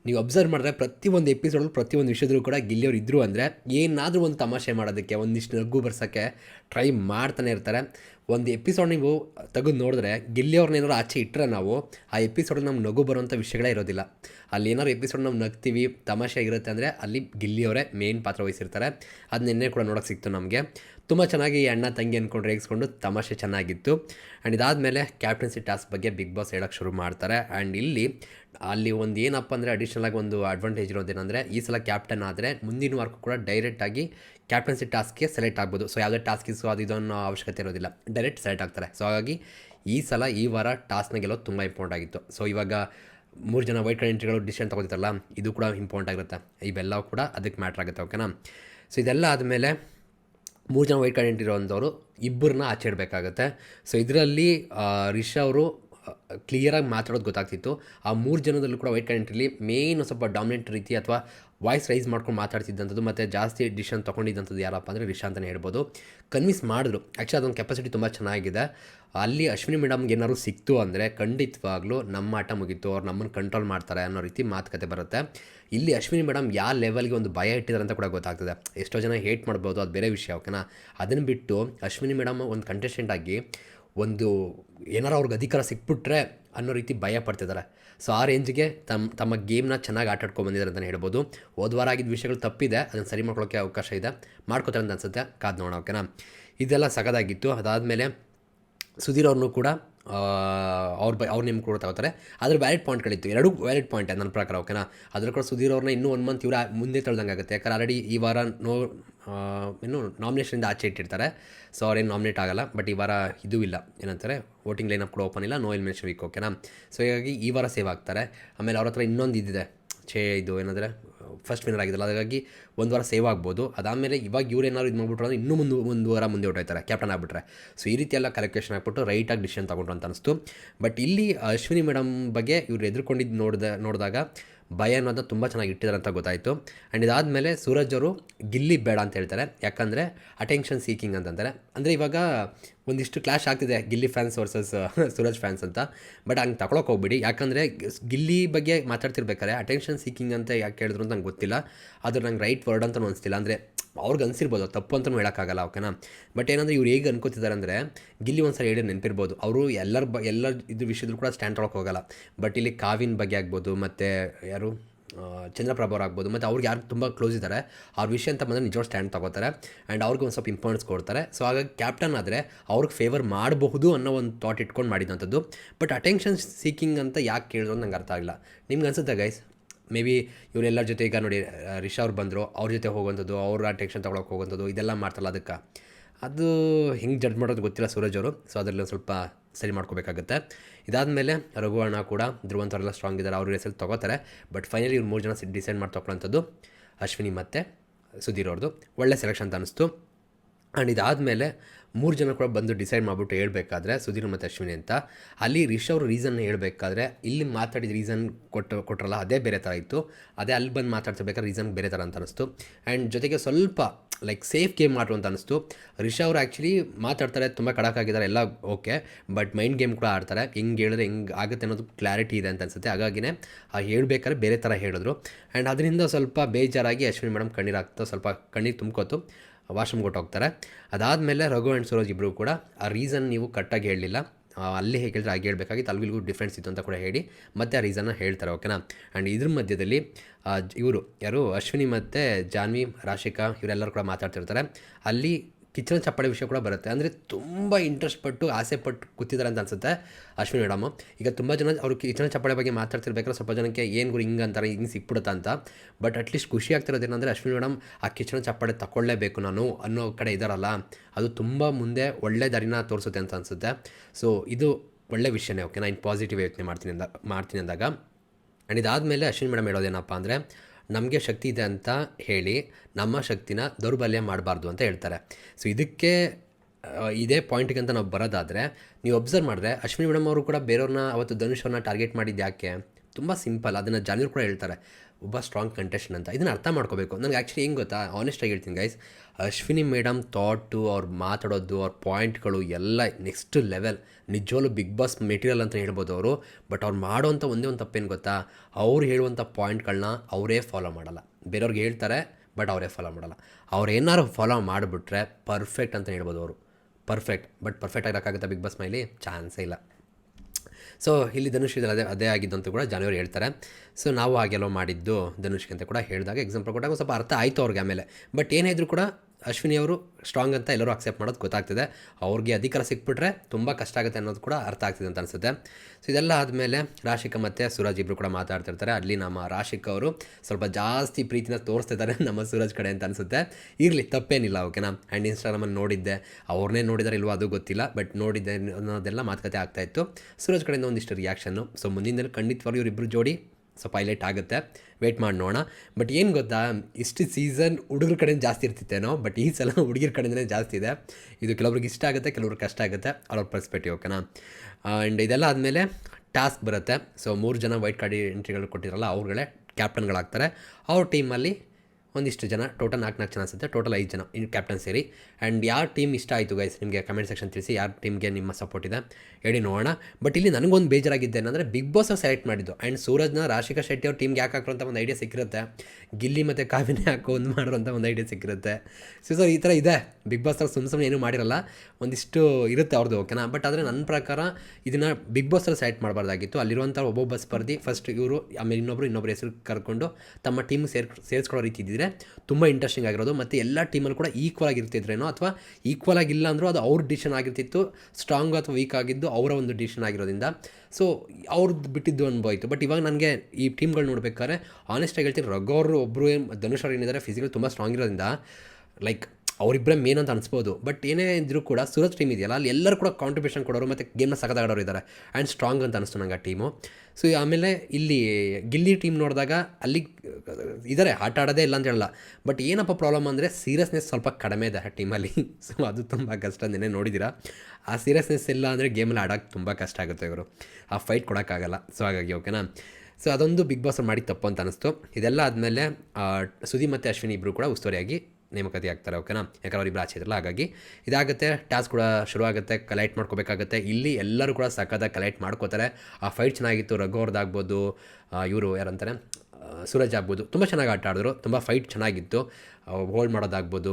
ನೀವು ಅಬ್ಸರ್ವ್ ಮಾಡಿದ್ರೆ ಪ್ರತಿಯೊಂದು ಎಪಿಸೋಡಲ್ಲಿ ಪ್ರತಿಯೊಂದು ವಿಷಯದಲ್ಲೂ ಕೂಡ ಗಿಲ್ಲಿಯವರು ಇದ್ದರು ಅಂದರೆ ಏನಾದರೂ ಒಂದು ತಮಾಷೆ ಮಾಡೋದಕ್ಕೆ, ಒಂದಿಷ್ಟು ನಗ್ಗು ಬರ್ಸೋಕ್ಕೆ ಟ್ರೈ ಮಾಡ್ತಾನೆ ಇರ್ತಾರೆ. ಒಂದು ಎಪಿಸೋಡ್ ನೀವು ತೆಗೆದು ನೋಡಿದ್ರೆ ಗಿಲ್ಲಿಯವ್ರನ್ನ ಏನಾದ್ರು ಆಚೆ ಇಟ್ಟರೆ ನಾವು, ಆ ಎಪಿಸೋಡ್ ನಮ್ಗೆ ನಗು ಬರುವಂಥ ವಿಷಯಗಳೇ ಇರೋದಿಲ್ಲ. ಅಲ್ಲಿ ಏನಾದ್ರು ಎಪಿಸೋಡ್ ನಾವು ನಗ್ತೀವಿ, ತಮಾಷೆ ಆಗಿರುತ್ತೆ ಅಂದರೆ ಅಲ್ಲಿ ಗಿಲ್ಲಿಯವರೇ ಮೇನ್ ಪಾತ್ರ ವಹಿಸಿರ್ತಾರೆ. ಅದು ನಿನ್ನೆ ಕೂಡ ನೋಡೋಕೆ ಸಿಕ್ತು ನಮಗೆ. ತುಂಬ ಚೆನ್ನಾಗಿ ಅಣ್ಣ ತಂಗಿ ಅಂದ್ಕೊಂಡು ರೇಗಿಸ್ಕೊಂಡು ತಮಾಷೆ ಚೆನ್ನಾಗಿತ್ತು. ಆ್ಯಂಡ್ ಇದಾದಮೇಲೆ ಕ್ಯಾಪ್ಟನ್ಸಿ ಟಾಸ್ಕ್ ಬಗ್ಗೆ ಬಿಗ್ ಬಾಸ್ ಹೇಳೋಕ್ಕೆ ಶುರು ಮಾಡ್ತಾರೆ. ಆ್ಯಂಡ್ ಇಲ್ಲಿ, ಅಲ್ಲಿ ಒಂದು ಏನಪ್ಪ ಅಂದರೆ ಅಡಿಷ್ನಲಾಗಿ ಒಂದು ಅಡ್ವಾಂಟೇಜ್ ಇರೋದೇನೆಂದರೆ ಈ ಸಲ ಕ್ಯಾಪ್ಟನ್ ಆದರೆ ಮುಂದಿನ ವಾರಕ್ಕೂ ಕೂಡ ಡೈರೆಕ್ಟಾಗಿ ಕ್ಯಾಪ್ಟನ್ಸಿ ಟಾಸ್ಕ್ಗೆ ಸೆಲೆಕ್ಟ್ ಆಗ್ಬೋದು. ಸೊ, ಯಾವುದೇ ಟಾಸ್ಕಿಸು ಅದು ಇದನ್ನು ಅವಶ್ಯಕತೆ ಇರೋದಿಲ್ಲ. ಡೈರೆಕ್ಟ್ ಸೆಲೆಕ್ಟ್ ಆಗ್ತಾರೆ. ಸೊ ಹಾಗಾಗಿ ಈ ಸಲ, ಈ ವಾರ ಟಾಸ್ಕ್ನ ಗೆಲ್ಲೋದು ತುಂಬ ಇಂಪಾರ್ಟೆಂಟ್ ಆಗಿತ್ತು. ಸೊ ಇವಾಗ ಮೂರು ಜನ ವೈಟ್ ಕಾರ್ಡ್ ಎಂಟ್ರಿಗಳು ಡಿಸಿಷನ್ ತೊಗೊತಿರ್ತಾರಲ್ಲ ಇದು ಕೂಡ ಇಂಪಾರ್ಟೆಂಟ್ ಆಗಿರುತ್ತೆ. ಇವೆಲ್ಲ ಕೂಡ ಅದಕ್ಕೆ ಮ್ಯಾಟ್ರ್ ಆಗುತ್ತೆ ಓಕೆನಾ ಸೊ ಇದೆಲ್ಲ ಆದಮೇಲೆ ಮೂರು ಜನ ವೈಟ್ ಕಾರ್ಡ್ ಇರೋವಂಥವ್ರು ಇಬ್ಬರನ್ನ ಆಚೆ ಇಡಬೇಕಾಗತ್ತೆ ಸೊ ಇದರಲ್ಲಿ ರಿಷ್ ಅವರು ಕ್ಲಿಯರಾಗಿ ಮಾತಾಡೋದು ಗೊತ್ತಾಗ್ತಿತ್ತು. ಆ ಮೂರು ಜನದಲ್ಲೂ ಕೂಡ ವೈಟ್ ಕಾರ್ಡ್ ಎಂಟ್ರಿಲಿ ಮೇನ್ ಸ್ವಲ್ಪ ಡಾಮಿನೆಂಟ್ ರೀತಿ ಅಥವಾ ವಾಯ್ಸ್ ರೈಸ್ ಮಾಡ್ಕೊಂಡು ಮಾತಾಡ್ತಿದ್ದಂಥದ್ದು ಮತ್ತು ಜಾಸ್ತಿ ಡಿಶನ್ ತೊಗೊಂಡಿದ್ದಂಥದ್ದು ಯಾರಪ್ಪ ಅಂದರೆ ರಿಷಾ ಅಂತಲೇ ಹೇಳ್ಬೋದು. ಕನ್ವಿನ್ಸ್ ಮಾಡಿದ್ರು. ಆ್ಯಕ್ಚುಲಿ ಅದೊಂದು ಕೆಪಾಸಿಟಿ ತುಂಬ ಚೆನ್ನಾಗಿದೆ. ಅಲ್ಲಿ ಅಶ್ವಿನಿ ಮೇಡಮ್ಗೆ ಏನಾದ್ರು ಸಿಕ್ತು ಅಂದರೆ ಖಂಡಿತವಾಗ್ಲೂ ನಮ್ಮ ಆಟ ಮುಗೀತು. ಅವ್ರು ನಮ್ಮನ್ನು ಕಂಟ್ರೋಲ್ ಮಾಡ್ತಾರೆ ಅನ್ನೋ ರೀತಿ ಮಾತುಕತೆ ಬರುತ್ತೆ. ಇಲ್ಲಿ ಅಶ್ವಿನಿ ಮೇಡಮ್ ಯಾವ ಲೆವೆಲ್ಗೆ ಒಂದು ಭಯ ಇಟ್ಟಿದ್ದಾರೆ ಅಂತ ಕೂಡ ಗೊತ್ತಾಗ್ತದೆ. ಎಷ್ಟೋ ಜನ ಹೇಟ್ ಮಾಡ್ಬೋದು, ಅದು ಬೇರೆ ವಿಷಯ ಓಕೆನಾ ಅದನ್ನು ಬಿಟ್ಟು ಅಶ್ವಿನಿ ಮೇಡಮ್ ಒಂದು ಕಂಟೆಸ್ಟೆಂಟ್ ಆಗಿ ಒಂದು ಏನಾರು ಅವ್ರಿಗೆ ಅಧಿಕಾರ ಸಿಕ್ಬಿಟ್ರೆ ಅನ್ನೋ ರೀತಿ ಭಯ ಪಡ್ತಿದ್ದಾರೆ ಸೊ ಆ ರೇಂಜ್ಗೆ ತಮ್ಮ ತಮ್ಮ ಗೇಮ್ನ ಚೆನ್ನಾಗಿ ಆಟ ಆಡ್ಕೊಂಡು ಬಂದಿದ್ದಾರೆ ಅಂತಲೇ ಹೇಳ್ಬೋದು. ಹೋದ ವಾರ ಆಗಿದ್ದ ವಿಷಯಗಳು ತಪ್ಪಿದೆ, ಅದನ್ನು ಸರಿ ಮಾಡ್ಕೊಳ್ಳೋಕ್ಕೆ ಅವಕಾಶ ಇದೆ. ಮಾಡ್ಕೋತಾರೆ ಅಂತ ಅನ್ಸುತ್ತೆ. ಕಾದು ನೋಡೋಣ ಓಕೆನಾ ಇದೆಲ್ಲ ಸಗದಾಗಿತ್ತು ಅದಾದಮೇಲೆ ಸುಧೀರ್ ಅವ್ರನ್ನೂ ಕೂಡ ಅವ್ರ ಬೈ, ಅವ್ರು ನಿಮ್ಗೆ ಕೂಡ ತಗೋತಾರೆ ಆದರೆ ವ್ಯಾಲಿಡ್ ಪಾಯಿಂಟ್ಗಳಿತ್ತು ಎರಡೂ ವ್ಯಾಲಿಡ್ ಪಾಯಿಂಟ್ ನನ್ನ ಪ್ರಕಾರ ಓಕೆನಾ ಅದ್ರ ಕೂಡ ಸುಧೀರ್ ಅವ್ರನ್ನ ಇನ್ನೂ ಒನ್ ಮಂತ್ ಇವರ ಮುಂದೆ ತಳ್ದಂಗೆ ಆಗುತ್ತೆ. ಯಾಕಂದ್ರೆ ಆಲ್ರೆಡಿ ಈ ವಾರ ನೋ ಏನು ನಾಮಿನೇಷನಿಂದ ಆಚೆ ಇಟ್ಟಿರ್ತಾರೆ. ಸೊ ಅವ್ರೇನು ನಾಮಿನೇಟ್ ಆಗಲ್ಲ. ಬಟ್ ಈ ವಾರ ಇದು ಇಲ್ಲ. ಏನಂತಾರೆ? ವೋಟಿಂಗ್ ಲೈನಪ್ ಕೂಡ ಓಪನ್ ಇಲ್ಲ. ನೋ ಎಲಿಮಿನೇಷನ್ ವೀಕ್ ಓಕೆನಾ ಸೊ ಹೀಗಾಗಿ ಈ ವಾರ ಸೇವ್ ಆಗ್ತಾರೆ. ಆಮೇಲೆ ಅವ್ರ ಹತ್ರ ಇನ್ನೊಂದು ಇದಿದೆ. ಛೇ, ಇದು ಏನಂದರೆ ಫಸ್ಟ್ ವಿನರ್ ಆಗಿದ್ದಲ್ಲ. ಹಾಗಾಗಿ ಒಂದು ವಾರ ಸೇವ್ ಆಗ್ಬೋದು. ಅದಾದಮೇಲೆ ಇವಾಗ ಇವ್ರು ಏನಾದ್ರು ಇದು ಮಾಡ್ಬಿಟ್ರು ಅಂದರೆ ಇನ್ನೂ ಮುಂದೆ ಒಂದು ವಾರ ಮುಂದೆ ಹೊಟ್ಟೋಯ್ತಾರೆ ಕ್ಯಾಪ್ಟನ್ ಆಗಿಬಿಟ್ರೆ. ಸೊ ಈ ರೀತಿ ಎಲ್ಲ ಕಲೆಕ್ಟೇಷನ್ ಹಾಕ್ಬಿಟ್ಟು ರೈಟಾಗಿ ಡಿಸಿಷನ್ ತೊಗೊಂಡ್ರು ಅಂತ ಅನಿಸ್ತು. ಬಟ್ ಇಲ್ಲಿ ಅಶ್ವಿನಿ ಮೇಡಮ್ ಬಗ್ಗೆ ಇವ್ರು ಎದುರ್ಕೊಂಡಿದ್ದು ನೋಡಿದ, ನೋಡಿದಾಗ ಭಯ ಅನ್ನೋದನ್ನ ತುಂಬ ಚೆನ್ನಾಗಿ ಇಟ್ಟಿದ್ದಾರೆ ಅಂತ ಗೊತ್ತಾಯಿತು. ಆ್ಯಂಡ್ ಇದಾದಮೇಲೆ ಸೂರಜ್ ಅವರು ಗಿಲ್ಲಿ ಬೇಡ ಅಂತ ಹೇಳ್ತಾರೆ. ಯಾಕಂದರೆ ಅಟೆನ್ಷನ್ ಸೀಕಿಂಗ್ ಅಂತಂತಾರೆ. ಅಂದರೆ ಇವಾಗ ಒಂದಿಷ್ಟು ಕ್ಲಾಶ್ ಆಗ್ತಿದೆ, Gilli fans versus Suraj fans ಅಂತ. ಬಟ್ ಹಂಗೆ ತಗೊಳಕ್ಕೆ ಹೋಗ್ಬಿಡಿ. ಯಾಕಂದರೆ ಗಿಲ್ಲಿ ಬಗ್ಗೆ ಮಾತಾಡ್ತಿರ್ಬೇಕಾದ್ರೆ ಅಟೆನ್ಷನ್ ಸೀಕಿಂಗ್ ಅಂತ ಯಾಕೆ ಹೇಳಿದ್ರು ಅಂತ ನಂಗೆ ಗೊತ್ತಿಲ್ಲ. ಅದು ನಂಗೆ ರೈಟ್ ವರ್ಡ್ ಅಂತ ಅನಿಸ್ತಿಲ್ಲ. ಅಂದರೆ ಅವ್ರಿಗೆ ಅನಿಸಿರ್ಬೋದು, ತಪ್ಪು ಅಂತಲೂ ಹೇಳೋಕ್ಕಾಗಲ್ಲ ಓಕೆನಾ ಬಟ್ ಏನಂದರೆ ಇವ್ರು ಹೇಗೆ ಅನ್ಕೋತಿದ್ದಾರೆ ಅಂದರೆ ಗಿಲ್ಲಿ ಒಂದು ಸಲ ಹೇಳಿ ನೆನಪಿರ್ಬೋದು. ಅವರು ಎಲ್ಲರ ಬ, ಎಲ್ಲರ ಇದು ವಿಷಯದಲ್ಲೂ ಕೂಡ ಸ್ಟ್ಯಾಂಡ್ ತೊಳಕ್ಕೆ ಹೋಗಲ್ಲ. ಬಟ್ ಇಲ್ಲಿ ಕಾವಿನ ಬಗ್ಗೆ ಆಗ್ಬೋದು, ಮತ್ತು ಯಾರು? ಆ, ಚಂದ್ರಪ್ರಭಾ ಅವ್ರು ಆಗ್ಬೋದು ಮತ್ತು ಅವ್ರಿಗೆ ಯಾರು ತುಂಬ ಕ್ಲೋಸ್ ಇದ್ದಾರೆ ಅವ್ರ ವಿಷಯ ಅಂತ ಬಂದರೆ ನಿಜವಾಗ್ ಸ್ಟ್ಯಾಂಡ್ ತಗೋತಾರೆ ಆ್ಯಂಡ್ ಅವ್ರಿಗೆ ಒಂದು ಸ್ವಲ್ಪ ಇಂಪಾರ್ಟೆನ್ಸ್ ಕೊಡ್ತಾರೆ. ಸೊ ಹಾಗಾಗಿ ಕ್ಯಾಪ್ಟನ್ ಆದರೆ ಅವ್ರಿಗೆ ಫೇವರ್ ಮಾಡಬಹುದು ಅನ್ನೋ ಒಂದು ಥಾಟ್ ಇಟ್ಕೊಂಡು ಮಾಡಿದಂಥದ್ದು. ಬಟ್ ಅಟೆನ್ಷನ್ ಸೀಕಿಂಗ್ ಅಂತ ಯಾಕೆ ಕೇಳಿದ್ರು ನಂಗೆ ಅರ್ಥ ಆಗಿಲ್ಲ. ನಿಮ್ಗೆ ಅನ್ಸುತ್ತೆ ಗೈಸ್ ಮೇ ಬಿ ಇವರೆಲ್ಲರ ಜೊತೆ ಈಗ ನೋಡಿ ರಿಷಾ ಅವ್ರು ಬಂದರು ಅವ್ರ ಜೊತೆ ಹೋಗುವಂಥದ್ದು ಅವ್ರ ಅಟೆನ್ಷನ್ ತೊಗೊಳಕ್ಕೆ ಹೋಗೋಂಥದ್ದು ಇದೆಲ್ಲ ಮಾಡ್ತಾರಲ್ಲ ಅದಕ್ಕೆ. ಅದು ಹೆಂಗೆ ಜಡ್ಜ್ ಮಾಡೋದು ಗೊತ್ತಿಲ್ಲ ಸೂರಜ್ ಅವರು. ಸೊ ಅದರಲ್ಲಿ ಸ್ವಲ್ಪ ಸರಿ ಮಾಡ್ಕೋಬೇಕಾಗುತ್ತೆ. ಇದಾದಮೇಲೆ ಅಣ್ಣ ಕೂಡ ಧ್ರುವಂತವರೆಲ್ಲ ಸ್ಟ್ರಾಂಗ್ ಇದ್ದಾರೆ ಅವ್ರ ರೇಸಲ್ಲಿ ತೊಗೋತಾರೆ. ಬಟ್ ಫೈನಲಿ ಇವ್ರು ಮೂರು ಜನ ಡಿಸೈಡ್ ಮಾಡಿ ತೊಗೊಳ್ಳೋಂಥದ್ದು ಅಶ್ವಿನಿ ಮತ್ತು ಸುಧೀರ್ ಅವ್ರದ್ದು ಒಳ್ಳೆ ಸೆಲೆಕ್ಷನ್ ಅಂತ ಅನಿಸ್ತು. ಆ್ಯಂಡ್ ಇದಾದಮೇಲೆ ಮೂರು ಜನ ಕೂಡ ಬಂದು ಡಿಸೈಡ್ ಮಾಡಿಬಿಟ್ಟು ಹೇಳಬೇಕಾದ್ರೆ ಸುಧೀರ್ ಮತ್ತು ಅಶ್ವಿನಿ ಅಂತ. ಅಲ್ಲಿ ರಿಷ್ ಅವರು ರೀಸನ್ ಹೇಳಬೇಕಾದ್ರೆ ಇಲ್ಲಿ ಮಾತಾಡಿದ ರೀಸನ್ ಕೊಟ್ಟು, ಕೊಟ್ರಲ್ಲ, ಅದೇ ಬೇರೆ ಥರ ಇತ್ತು. ಅದೇ ಅಲ್ಲಿ ಬಂದು ಮಾತಾಡ್ತಿರ್ಬೇಕಾದ್ರೆ ರೀಸನ್ ಬೇರೆ ಥರ ಅಂತ ಅನಿಸ್ತು. ಆ್ಯಂಡ್ ಜೊತೆಗೆ ಸ್ವಲ್ಪ ಲೈಕ್ ಸೇಫ್ ಗೇಮ್ ಮಾಡು ಅಂತ ಅನಿಸ್ತು. ರಿಷಾ ಅವರು ಆ್ಯಕ್ಚುಲಿ ಮಾತಾಡ್ತಾರೆ, ತುಂಬ ಕಡಕಾಗಿದ್ದಾರೆ ಎಲ್ಲ ಓಕೆ ಬಟ್ ಮೈಂಡ್ ಗೇಮ್ ಕೂಡ ಆಡ್ತಾರೆ. ಹೆಂಗೆ ಹೇಳಿದ್ರೆ ಹೆಂಗೆ ಆಗುತ್ತೆ ಅನ್ನೋದು ಕ್ಲಾರಿಟಿ ಇದೆ ಅಂತ ಅನಿಸುತ್ತೆ. ಹಾಗಾಗಿನೇ, ಆ ಹೇಳ್ಬೇಕಾದ್ರೆ ಬೇರೆ ಥರ ಹೇಳಿದ್ರು. ಆ್ಯಂಡ್ ಅದರಿಂದ ಸ್ವಲ್ಪ ಬೇಜಾರಾಗಿ ಅಶ್ವಿನಿ ಮೇಡಮ್ ಕಣ್ಣೀರಾಗ್ತಾ ಸ್ವಲ್ಪ ಕಣ್ಣೀರು ತುಂಬ್ಕೋತು. ವಾಶ್ರೂಮ್ಗೆ ಹೋಗ್ತಾರೆ. ಅದಾದಮೇಲೆ ರಘು ಆ್ಯಂಡ್ ಸೂರಜ್ ಇಬ್ಬರು ಕೂಡ ಆ ರೀಸನ್ ನೀವು ಕರೆಕ್ಟಾಗಿ ಹೇಳಲಿಲ್ಲ. ಅಲ್ಲಿ ಹೇಗೆ ಹೇಳಿದ್ರೆ ಹಾಗೆ ಹೇಳಬೇಕಾಗಿತ್ತು. ಅಲ್ಲಿಗೂ ಡಿಫ್ರೆನ್ಸ್ ಇತ್ತು ಅಂತ ಕೂಡ ಹೇಳಿ ಮತ್ತೆ ಆ ರೀಸನ್ನ ಹೇಳ್ತಾರೆ ಓಕೆನಾ ಆ್ಯಂಡ್ ಇದ್ರ ಮಧ್ಯದಲ್ಲಿ ಇವರು ಯಾರು ಅಶ್ವಿನಿ ಮತ್ತು ಜಾನ್ವಿ, ರಾಶಿಕಾ, ಇವರೆಲ್ಲರೂ ಕೂಡ ಮಾತಾಡ್ತಿರ್ತಾರೆ. ಅಲ್ಲಿ ಕಿಚನ್ ಚಪ್ಪಾಳೆ ವಿಷಯ ಕೂಡ ಬರುತ್ತೆ. ಅಂದರೆ ತುಂಬ ಇಂಟ್ರೆಸ್ಟ್ ಪಟ್ಟು, ಆಸೆ ಪಟ್ಟು ಕೂತಿದ್ದಾರೆ ಅಂತ ಅನ್ಸುತ್ತೆ ಅಶ್ವಿನಿ ಮೇಡಮ್. ಈಗ ತುಂಬ ಜನ ಅವರು ಕಿಚನ್ ಚಪ್ಪಾಳೆ ಬಗ್ಗೆ ಮಾತಾಡ್ತಿರ್ಬೇಕಾದ್ರೆ ಸ್ವಲ್ಪ ಜನಕ್ಕೆ ಏನು ಗುರು ಹಿಂಗೆ ಅಂತಾರೆ, ಹಿಂಗೆ ಸಿಕ್ಬಿಡುತ್ತಾ ಅಂತ. ಬಟ್ ಅಟ್ಲೀಸ್ಟ್ ಖುಷಿ ಆಗ್ತಿರೋದೇನೆಂದರೆ ಅಶ್ವಿನಿ ಮೇಡಮ್, ಆ ಕಿಚನ್ ಚಪ್ಪಾಳೆ ತಗೊಳ್ಳೇಬೇಕು ನಾನು ಅನ್ನೋ ಕಡೆ ಇದ್ದಾರಲ್ಲ ಅದು ತುಂಬ ಮುಂದೆ ಒಳ್ಳೆ ದಾರಿನ ತೋರಿಸುತ್ತೆ ಅಂತ ಅನಿಸುತ್ತೆ. ಸೊ ಇದು ಒಳ್ಳೆ ವಿಷಯನೇ ಓಕೆ ನಾನು ಪಾಸಿಟಿವ್ ಯೋಚನೆ ಮಾಡ್ತೀನಿ ಅಂದ, ಮಾಡ್ತೀನಿ ಅಂದಾಗ. ಆ್ಯಂಡ್ ಇದಾದಮೇಲೆ ಅಶ್ವಿನಿ ಮೇಡಮ್ ಹೇಳೋದೇನಪ್ಪ ಅಂದರೆ ನಮಗೆ ಶಕ್ತಿ ಇದೆ ಅಂತ ಹೇಳಿ ನಮ್ಮ ಶಕ್ತಿನ ದೌರ್ಬಲ್ಯ ಮಾಡಬಾರ್ದು ಅಂತ ಹೇಳ್ತಾರೆ. ಸೊ ಇದಕ್ಕೆ ಇದೇ ಪಾಯಿಂಟಿಗೆ ಅಂತ ನಾವು ಬರೋದಾದರೆ, ನೀವು ಅಬ್ಸರ್ವ್ ಮಾಡಿದ್ರೆ ಅಶ್ವಿನಿ ಮೇಡಮ್ ಅವರು ಕೂಡ ಬೇರೆಯವ್ರನ್ನ, ಅವತ್ತು ಧನುಷ್ ಟಾರ್ಗೆಟ್ ಮಾಡಿದ್ದು ಯಾಕೆ? ತುಂಬ ಸಿಂಪಲ್ ಅದನ್ನು ಜಾನ್ವರು ಕೂಡ ಹೇಳ್ತಾರೆ. ಒಬ್ಬ ಸ್ಟ್ರಾಂಗ್ ಕಂಟೆಸ್ಟೆಂಟ್ ಅಂತ. ಇದನ್ನು ಅರ್ಥ ಮಾಡ್ಕೋಬೇಕು. ನನಗೆ ಆ್ಯಕ್ಚುಲಿ ಹೆಂಗೆ ಗೊತ್ತಾ? ಆನೆಸ್ಟಾಗಿ ಹೇಳ್ತೀನಿ ಗೈಸ್ ಅಶ್ವಿನಿ ಮೇಡಮ್ ಥಾಟು ಅವ್ರು ಮಾತಾಡೋದು, ಅವ್ರ ಪಾಯಿಂಟ್ಗಳು ಎಲ್ಲ ನೆಕ್ಸ್ಟ್ ಲೆವೆಲ್ ನಿಜವಾಗ್ಲೂ ಬಿಗ್ ಬಾಸ್ ಮೆಟೀರಿಯಲ್ ಅಂತ ಹೇಳ್ಬೋದು ಅವರು. ಬಟ್ ಅವ್ರು ಮಾಡೋವಂಥ ಒಂದೇ ಒಂದು ತಪ್ಪೇನು ಗೊತ್ತಾ? ಅವ್ರು ಹೇಳುವಂಥ ಪಾಯಿಂಟ್ಗಳನ್ನ ಅವರೇ ಫಾಲೋ ಮಾಡಲ್ಲ. ಬೇರೆಯವ್ರಿಗೆ ಹೇಳ್ತಾರೆ ಬಟ್ ಅವರೇ ಫಾಲೋ ಮಾಡಲ್ಲ. ಅವ್ರು ಏನಾದ್ರು ಫಾಲೋ ಮಾಡಿಬಿಟ್ರೆ ಪರ್ಫೆಕ್ಟ್ ಅಂತ ಹೇಳ್ಬೋದು ಅವರು. ಪರ್ಫೆಕ್ಟ್ ಬಟ್ ಪರ್ಫೆಕ್ಟ್ ಆಗಿರೋಕ್ಕಾಗುತ್ತಾ ಬಿಗ್ ಬಾಸ್ ಮೈಲಿ ಚಾನ್ಸೇ ಇಲ್ಲ. ಸೊ ಇಲ್ಲಿ ಧನುಷ್ ಇದೆ ಅದೇ ಅದೇ ಆಗಿದ್ದು ಅಂತ ಕೂಡ ಜನವರಿ ಹೇಳ್ತಾರೆ. ಸೊ ನಾವು ಹಾಗೆಲ್ಲೋ ಮಾಡಿದ್ದು ಧನುಷ್ಗೆ ಅಂತ ಕೂಡ ಹೇಳಿದಾಗ ಎಕ್ಸಾಂಪಲ್ ಕೊಟ್ಟಾಗ ಸ್ವಲ್ಪ ಅರ್ಥ ಆಯಿತು ಅವ್ರಿಗೆ ಆಮೇಲೆ. ಬಟ್ ಏನೇ ಇದ್ರೂ ಕೂಡ ಅಶ್ವಿನಿ ಅವರು ಸ್ಟ್ರಾಂಗ್ ಅಂತ ಎಲ್ಲರೂ ಅಕ್ಸೆಪ್ಟ್ ಮಾಡೋದು ಗೊತ್ತಾಗ್ತಿದೆ. ಅವ್ರಿಗೆ ಅಧಿಕಾರ ಸಿಕ್ಬಿಟ್ರೆ ತುಂಬ ಕಷ್ಟ ಆಗುತ್ತೆ ಅನ್ನೋದು ಕೂಡ ಅರ್ಥ ಆಗ್ತಿದೆ ಅಂತ ಅನಿಸುತ್ತೆ. ಸೊ ಇದೆಲ್ಲ ಆದಮೇಲೆ ರಾಶಿಕ ಮತ್ತು ಸೂರಜ್ ಇಬ್ಬರು ಕೂಡ ಮಾತಾಡ್ತಿರ್ತಾರೆ. ಅಲ್ಲಿ ನಮ್ಮ ರಾಶಿಕ್ ಅವರು ಸ್ವಲ್ಪ ಜಾಸ್ತಿ ಪ್ರೀತಿನ ತೋರಿಸ್ತಿದ್ದಾರೆ ನಮ್ಮ ಸೂರಜ್ ಕಡೆ ಅಂತ ಅನಿಸುತ್ತೆ. ಇರಲಿ, ತಪ್ಪೇನಿಲ್ಲ ಓಕೆನಾ ಆ್ಯಂಡ್ ಇನ್ಸ್ಟಾಗ್ರಾಮಲ್ಲಿ ನೋಡಿದ್ದೆ. ಅವ್ರನ್ನೇ ನೋಡಿದಾರೆ ಇಲ್ವೋ ಅದು ಗೊತ್ತಿಲ್ಲ ಬಟ್ ನೋಡಿದ್ದೆ ಅನ್ನೋದೆಲ್ಲ ಮಾತುಕತೆ ಆಗ್ತಾಯಿತ್ತು ಸೂರಜ್ ಕಡೆಯಿಂದ ಒಂದಿಷ್ಟು ರಿಯಾಕ್ಷನ್ನು ಸೊ ಮುಂದಿನ ಖಂಡಿತವಾಗಿ ಇವರಿಬ್ಬರು ಜೋಡಿ ಸ್ವಲ್ಪ ಹೈಲೈಟ್ ಆಗುತ್ತೆ. ವೆಯ್ಟ್ ಮಾಡಿ ನೋಡೋಣ ಬಟ್ ಏನು ಗೊತ್ತಾ? ಇಷ್ಟು ಸೀಸನ್ ಹುಡುಗರ ಕಡೆಯಿಂದ ಜಾಸ್ತಿ ಇರ್ತಿತ್ತೇನೋ ಬಟ್ ಈ ಸಲ ಹುಡುಗಿರ ಕಡೆಯಿಂದಲೇ ಜಾಸ್ತಿ ಇದೆ. ಇದು ಕೆಲವ್ರಿಗೆ ಇಷ್ಟ ಆಗುತ್ತೆ, ಕೆಲವ್ರಿಗೆ ಕಷ್ಟ ಆಗುತ್ತೆ. ಅವ್ರ ಪರ್ಸ್ಪೆಕ್ಟಿವ್ ಓಕೆನಾ ಆ್ಯಂಡ್ ಇದೆಲ್ಲ ಆದಮೇಲೆ ಟಾಸ್ಕ್ ಬರುತ್ತೆ. ಸೊ ಮೂರು ಜನ ವೈಟ್ ಕಾರ್ಡ್ ಎಂಟ್ರಿಗಳು ಕೊಟ್ಟಿರಲ್ಲ, ಅವ್ರುಗಳೇ ಕ್ಯಾಪ್ಟನ್ಗಳಾಗ್ತಾರೆ ಅವ್ರ ಟೀಮಲ್ಲಿ ಒಂದಿಷ್ಟು ಜನ, ಟೋಟಲ್ ನಾಲ್ಕು ನಾಲ್ಕು ಜನ ಅನ್ಸುತ್ತೆ, ಟೋಟಲ್ ಐದು ಜನ ಇನ್ ಕ್ಯಾಪ್ಟನ್ ಸೇರಿ. ಆ್ಯಂಡ್ ಯಾರ ಟೀಮ್ ಇಷ್ಟ ಆಯಿತು ಗೈಸ್ ನಿಮಗೆ ಕಮೆಂಟ್ ಸೆಕ್ಷನ್ ತಿಳಿಸಿ, ಯಾರ ಟೀಮ್ಗೆ ನಿಮ್ಮ ಸಪೋರ್ಟ್ ಇದೆ ಹೇಳಿ ನೋಡೋಣ. ಬಟ್ ಇಲ್ಲಿ ನನಗೊಂದು ಬೇಜಾರಾಗಿದ್ದೆ ಏನಂದರೆ ಬಿಗ್ ಬಾಸ್ ಸೆಲೆಕ್ಟ್ ಮಾಡಿದ್ದು. ಆ್ಯಂಡ್ ಸೂರಜ್ನ ರಾಶಿಕಾ ಶೆಟ್ಟಿ ಅವ್ರ ಟೀಮ್ಗೆ ಯಾಕೆ ಹಾಕೋ ಅಂತ ಒಂದು ಐಡಿಯಾ ಸಿಕ್ಕಿರುತ್ತೆ. ಗಿಲ್ಲಿ ಮತ್ತು ಕಾವಿನೇ ಹಾಕೋ ಒಂದು ಮಾಡೋ ಒಂದು ಐಡಿಯಾ ಸಿಕ್ಕಿರುತ್ತೆ. ಸೊ ಸರ್ ಈ ಥರ ಇದೆ. ಬಿಗ್ ಬಾಸ್ ಸುಮ್ಮ ಸುಮ್ಮನೆ ಏನೂ ಮಾಡಿರಲ್ಲ. ಒಂದಿಷ್ಟು ಇರುತ್ತೆ ಅವ್ರದ್ದು ಓಕೆನಾ ಬಟ್ ಆದರೆ ನನ್ನ ಪ್ರಕಾರ ಇದನ್ನು ಬಿಗ್ ಬಾಸಲ್ಲಿ ಸೆಲೆಕ್ಟ್ ಮಾಡಬಾರ್ದಾಗಿತ್ತು. ಅಲ್ಲಿರುವಂಥ ಒಬ್ಬೊಬ್ಬ ಸ್ಪರ್ಧಿ ಫಸ್ಟ್ ಇವರು, ಆಮೇಲೆ ಇನ್ನೊಬ್ಬರು ಇನ್ನೊಬ್ಬರು ಹೆಸರು ಕರ್ಕೊಂಡು ತಮ್ಮ ಟೀಮ್ ಸೇರ್ ಸೇರಿಸ್ಕೊಳ್ಳೋ ರೀತಿ ಇದ್ದಿದ್ರೆ ತುಂಬ ಇಂಟ್ರೆಸ್ಟಿಂಗ್ ಆಗಿರೋದು. ಮತ್ತು ಎಲ್ಲ ಟೀಮಲ್ಲಿ ಕೂಡ ಈಕ್ವಲ್ ಆಗಿರ್ತಿದ್ರೇನೋ ಅಥವಾ ಈಕ್ವಲ್ ಆಗಿಲ್ಲ ಅಂದರೂ ಅದು ಅವ್ರ ಡಿಸಿಷನ್ ಆಗಿರ್ತಿತ್ತು. ಸ್ಟ್ರಾಂಗ್ ಅಥವಾ ವೀಕ್ ಆಗಿದ್ದು ಅವರ ಒಂದು ಡಿಸಿಷನ್ ಆಗಿರೋದ್ರಿಂದ. ಸೊ ಅವ್ರದ್ದು ಬಿಟ್ಟಿದ್ದು ಅನುಭವ ಆಯಿತು ಬಟ್ ಇವಾಗ ನನಗೆ ಈ ಟೀಮ್ಗಳು ನೋಡ್ಬೇಕಾದ್ರೆ ಆನೆಸ್ಟಾಗಿ ಹೇಳ್ತೀನಿ, ರಘು ಅವರು ಒಬ್ಬರು ಧನುಷ್ ಅವ್ರು ಏನಿದ್ದಾರೆ ಫಿಸಿಕಲ್ ತುಂಬ ಸ್ಟ್ರಾಂಗ್ ಇರೋದ್ರಿಂದ ಲೈಕ್ ಅವರಿಬ್ಬರೇ ಮೇನ್ ಅಂತ ಅನಿಸ್ಬೋದು. ಬಟ್ ಏನೇ ಇದ್ರೂ ಕೂಡ ಸೂರತ್ ಟೀಮ್ ಇದೆಯಲ್ಲ, ಅಲ್ಲಿ ಎಲ್ಲರೂ ಕೂಡ ಕಾಂಟ್ರಿಬ್ಯೂಷನ್ ಕೊಡೋರು ಮತ್ತು ಗೇಮ್ನ ಸಗದಾಡೋರು ಇದ್ದಾರೆ ಆ್ಯಂಡ್ ಸ್ಟ್ರಾಂಗ್ ಅಂತ ಅನಿಸ್ತು ನಂಗೆ ಆ ಟೀಮು ಸೊ ಆಮೇಲೆ ಇಲ್ಲಿ ಗಿಲ್ಲಿ ಟೀಮ್ ನೋಡಿದಾಗ ಅಲ್ಲಿ ಇದ್ದಾರೆ ಆಟ ಆಡೋದೇ ಇಲ್ಲ ಅಂತ ಹೇಳಲ್ಲ. ಬಟ್ ಏನಪ್ಪ ಪ್ರಾಬ್ಲಮ್ ಅಂದರೆ ಸೀರಿಯಸ್ನೆಸ್ ಸ್ವಲ್ಪ ಕಡಿಮೆ ಇದೆ ಆ ಟೀಮಲ್ಲಿ ಸೊ ಅದು ತುಂಬ ಕಷ್ಟ ನೆನೆ ನೋಡಿದ್ದೀರಾ ಆ ಸೀರಿಯಸ್ನೆಸ್ ಇಲ್ಲ ಅಂದರೆ ಗೇಮಲ್ಲಿ ಆಡೋಕ್ಕೆ ತುಂಬ ಕಷ್ಟ ಆಗುತ್ತೆ ಇವರು. ಆ ಫೈಟ್ ಕೊಡೋಕ್ಕಾಗಲ್ಲ. ಸೊ ಹಾಗಾಗಿ ಓಕೆನಾ ಸೊ ಅದೊಂದು ಬಿಗ್ ಬಾಸ್ ಮಾಡಿ ತಪ್ಪು ಅಂತ ಅನಿಸ್ತು. ಇದೆಲ್ಲ ಆದಮೇಲೆ ಸುದಿ ಮತ್ತು ಅಶ್ವಿನಿ ಇಬ್ಬರು ಕೂಡ ಉಸ್ತುವಾರಿಯಾಗಿ ನೇಮಕಾತಿ ಆಗ್ತಾರೆ ಓಕೆನಾ ಯಾಕಂದ್ರೆ ಆಚೆ ಇದ್ರಲ್ಲ, ಹಾಗಾಗಿ ಇದಾಗುತ್ತೆ ಟಾಸ್ಕ್ ಕೂಡ ಶುರು ಆಗುತ್ತೆ ಕಲೆಕ್ಟ್ ಮಾಡ್ಕೋಬೇಕಾಗುತ್ತೆ. ಇಲ್ಲಿ ಎಲ್ಲರೂ ಕೂಡ ಸಖತ್ತಾಗಿ ಕಲೆಕ್ಟ್ ಮಾಡ್ಕೋತಾರೆ. ಆ ಫೈಟ್ ಚೆನ್ನಾಗಿತ್ತು, ರಘು ಅವ್ರದ್ದಾಗ್ಬೋದು ಇವರು ಯಾರಂತಾರೆ ಸೂರಜ್ ಆಗ್ಬೋದು. ತುಂಬ ಚೆನ್ನಾಗಿ ಆಟ ಆಡಿದ್ರು, ತುಂಬ ಫೈಟ್ ಚೆನ್ನಾಗಿತ್ತು. ಹೋಲ್ಡ್ ಮಾಡೋದಾಗ್ಬೋದು,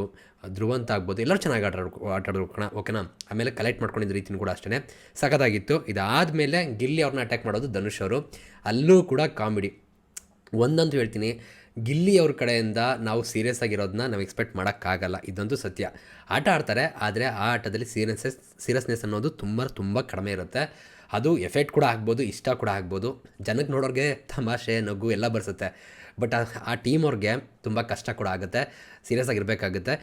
ಧ್ರುವಂತ ಆಗ್ಬೋದು, ಎಲ್ಲರೂ ಚೆನ್ನಾಗಿ ಆಟ ಆಟ ಕಣ ಓಕೆನಾ ಆಮೇಲೆ ಕಲೆಕ್ಟ್ ಮಾಡ್ಕೊಂಡಿದ್ದ ರೀತಿನೂ ಕೂಡ ಅಷ್ಟೇ ಸಖತ್ತಾಗಿತ್ತು. ಇದಾದಮೇಲೆ ಗಿಲ್ಲಿ ಅವ್ರನ್ನ ಅಟ್ಯಾಕ್ ಮಾಡೋದು ಧನುಷ್ ಅವರು. ಅಲ್ಲೂ ಕೂಡ ಕಾಮಿಡಿ ಒಂದಂತೂ ಹೇಳ್ತೀನಿ ಗಿಲ್ಲಿ ಅವ್ರ ಕಡೆಯಿಂದ ನಾವು ಸೀರಿಯಸ್ ಆಗಿರೋದನ್ನ ನಾವು ಎಕ್ಸ್ಪೆಕ್ಟ್ ಮಾಡೋಕ್ಕಾಗಲ್ಲ. ಇದಂತೂ ಸತ್ಯ. ಆಟ ಆಡ್ತಾರೆ, ಆದರೆ ಆ ಆಟದಲ್ಲಿ ಸೀರಿಯಸ್ನೆಸ್ ಸೀರಿಯಸ್ನೆಸ್ ಅನ್ನೋದು ತುಂಬ ತುಂಬ ಕಡಿಮೆ ಇರುತ್ತೆ. ಅದು ಎಫೆಕ್ಟ್ ಕೂಡ ಆಗ್ಬೋದು, ಇಷ್ಟ ಕೂಡ ಆಗ್ಬೋದು. ಜನಕ್ಕೆ ನೋಡೋರಿಗೆ ತಮಾಷೆ, ನಗು ಎಲ್ಲ ಬರ್ಸುತ್ತೆ. ಬಟ್ ಆ ಟೀಮ್ ಅವ್ರಿಗೆ ತುಂಬ ಕಷ್ಟ ಕೂಡ ಆಗುತ್ತೆ ಸೀರಿಯಸ್ ಆಗಿರಬೇಕಾಗುತ್ತೆ.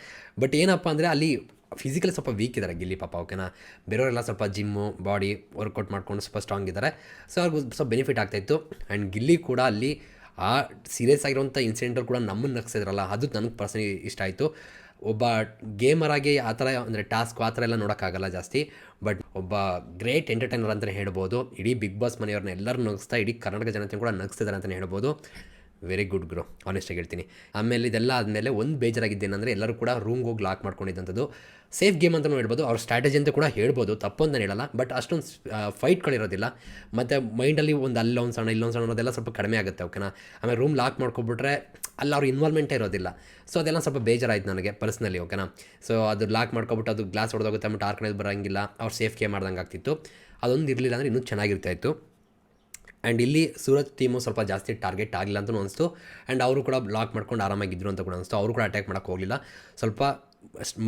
ಬಟ್ ಏನಪ್ಪ ಅಂದರೆ ಅಲ್ಲಿ ಫಿಸಿಕಲಿ ಸ್ವಲ್ಪ ವೀಕ್ ಇದ್ದಾರೆ ಗಿಲ್ಲಿ ಪಾಪ ಓಕೆನಾ ಬೇರೆಯವರೆಲ್ಲ ಸ್ವಲ್ಪ ಜಿಮ್ಮು ಬಾಡಿ ವರ್ಕೌಟ್ ಮಾಡ್ಕೊಂಡು ಸ್ವಲ್ಪ ಸ್ಟ್ರಾಂಗ್ ಇದ್ದಾರೆ ಸೊ ಅವ್ರಿಗೆ ಸ್ವಲ್ಪ ಬೆನಿಫಿಟ್ ಆಗ್ತಾಯಿತ್ತು ಆ್ಯಂಡ್ ಗಿಲ್ಲಿ ಕೂಡ ಅಲ್ಲಿ ಆ ಸೀರಿಯಸ್ ಆಗಿರುವಂಥ ಇನ್ಸಿಡೆಂಟಲ್ಲಿ ಕೂಡ ನಮ್ಮನ್ನು ನಗ್ಸಿದ್ರಲ್ಲ, ಅದು ನನಗೆ ಪರ್ಸನಲಿ ಇಷ್ಟ ಆಯಿತು. ಒಬ್ಬ ಗೇಮರ್ ಆಗಿ ಆ ಥರ ಅಂದರೆ ಟಾಸ್ಕ್ ಆ ಥರ ಎಲ್ಲ ನೋಡೋಕ್ಕಾಗಲ್ಲ ಜಾಸ್ತಿ. ಬಟ್ ಒಬ್ಬ ಗ್ರೇಟ್ ಎಂಟರ್ಟೈನರ್ ಅಂತಲೇ ಹೇಳ್ಬೋದು. ಇಡೀ ಬಿಗ್ ಬಾಸ್ ಮನೆಯವ್ರನ್ನ ಎಲ್ಲರೂ ನಗಿಸ್ತಾ, ಇಡೀ ಕರ್ನಾಟಕ ಜನತೆ ಕೂಡ ನಗಿಸ್ತಿದ್ದಾರೆ ಅಂತಲೇ ಹೇಳ್ಬೋದು. ವೆರಿ ಗುಡ್ ಗ್ರೋ ಆನೆಸ್ಟಾಗಿ ಹೇಳ್ತೀನಿ. ಆಮೇಲೆ ಇದೆಲ್ಲ ಆದಮೇಲೆ ಒಂದು ಬೇಜಾರಾಗಿದ್ದೇನೆಂದರೆ ಎಲ್ಲರೂ ಕೂಡ ರೂಮ್ಗೆ ಹೋಗಿ ಲಾಕ್ ಮಾಡ್ಕೊಂಡಿದ್ದಂಥದ್ದು. ಸೇಫ್ ಗೇಮ್ ಅಂತಲೂ ಹೇಳ್ಬೋದು. ಅವ್ರ ಸ್ಟ್ರಾಟಜಿ ಅಂತ ಕೂಡ ಹೇಳ್ಬೋದು. ತಪ್ಪು ಅಂತ ಹೇಳಲ್ಲ. ಬಟ್ ಅಷ್ಟೊಂದು ಫೈಟ್ಗಳಿರೋದಿಲ್ಲ ಮತ್ತು ಮೈಂಡಲ್ಲಿ ಒಂದು ಅಲ್ಲೊಂದು ಸಣ್ಣ, ಇಲ್ಲೊಂದು ಸಣ್ಣ ಅನ್ನೋದೆಲ್ಲ ಸ್ವಲ್ಪ ಕಡಿಮೆ ಆಗುತ್ತೆ ಓಕೆನಾ ಆಮೇಲೆ ರೂಮ್ ಲಾಕ್ ಮಾಡ್ಕೊಬಿಟ್ರೆ ಅಲ್ಲಿ, ಅವ್ರ ಇನ್ವಾಲ್ವ್ಮೆಂಟೇ ಇರೋದಿಲ್ಲ. ಸೊ ಅದೆಲ್ಲ ಸ್ವಲ್ಪ ಬೇಜಾರಾಯಿತು ನನಗೆ ಪರ್ಸ್ನಲಿ ಓಕೆನಾ ಸೊ ಅದು ಲಾಕ್ ಮಾಡ್ಕೊಬಿಟ್ಟು ಅದು ಗ್ಲಾಸ್ ಹೊಡೆದೋಗುತ್ತೆ ಅಂದ್ಬಿಟ್ಟು ಆರ್ಕನೇದು ಬರೋಂಗಿಲ್ಲ. ಅವ್ರು ಸೇಫ್ ಗೇಮ್ ಮಾಡ್ದಂಗೆ ಆಗ್ತಿತ್ತು. ಅದೊಂದು ಇರಲಿಲ್ಲ ಅಂದರೆ ಇನ್ನೂ ಚೆನ್ನಾಗಿರ್ತಾ ಇತ್ತು ಆ್ಯಂಡ್ ಇಲ್ಲಿ ಸೂರತ್ ಟೀಮು ಸ್ವಲ್ಪ ಜಾಸ್ತಿ ಟಾರ್ಗೆಟ್ ಆಗಿಲ್ಲ ಅಂತಲೂ ಅನಿಸ್ತು. ಆ್ಯಂಡ್ ಅವರು ಕೂಡ ಬ್ಲಾಕ್ ಮಾಡ್ಕೊಂಡು ಆರಾಮಾಗಿದ್ದರು ಅಂತ ಕೂಡ ಅನಿಸ್ತು. ಅವರು ಕೂಡ ಅಟ್ಯಾಕ್ ಮಾಡೋಕ್ಕೆ ಹೋಗಲಿಲ್ಲ. ಸ್ವಲ್ಪ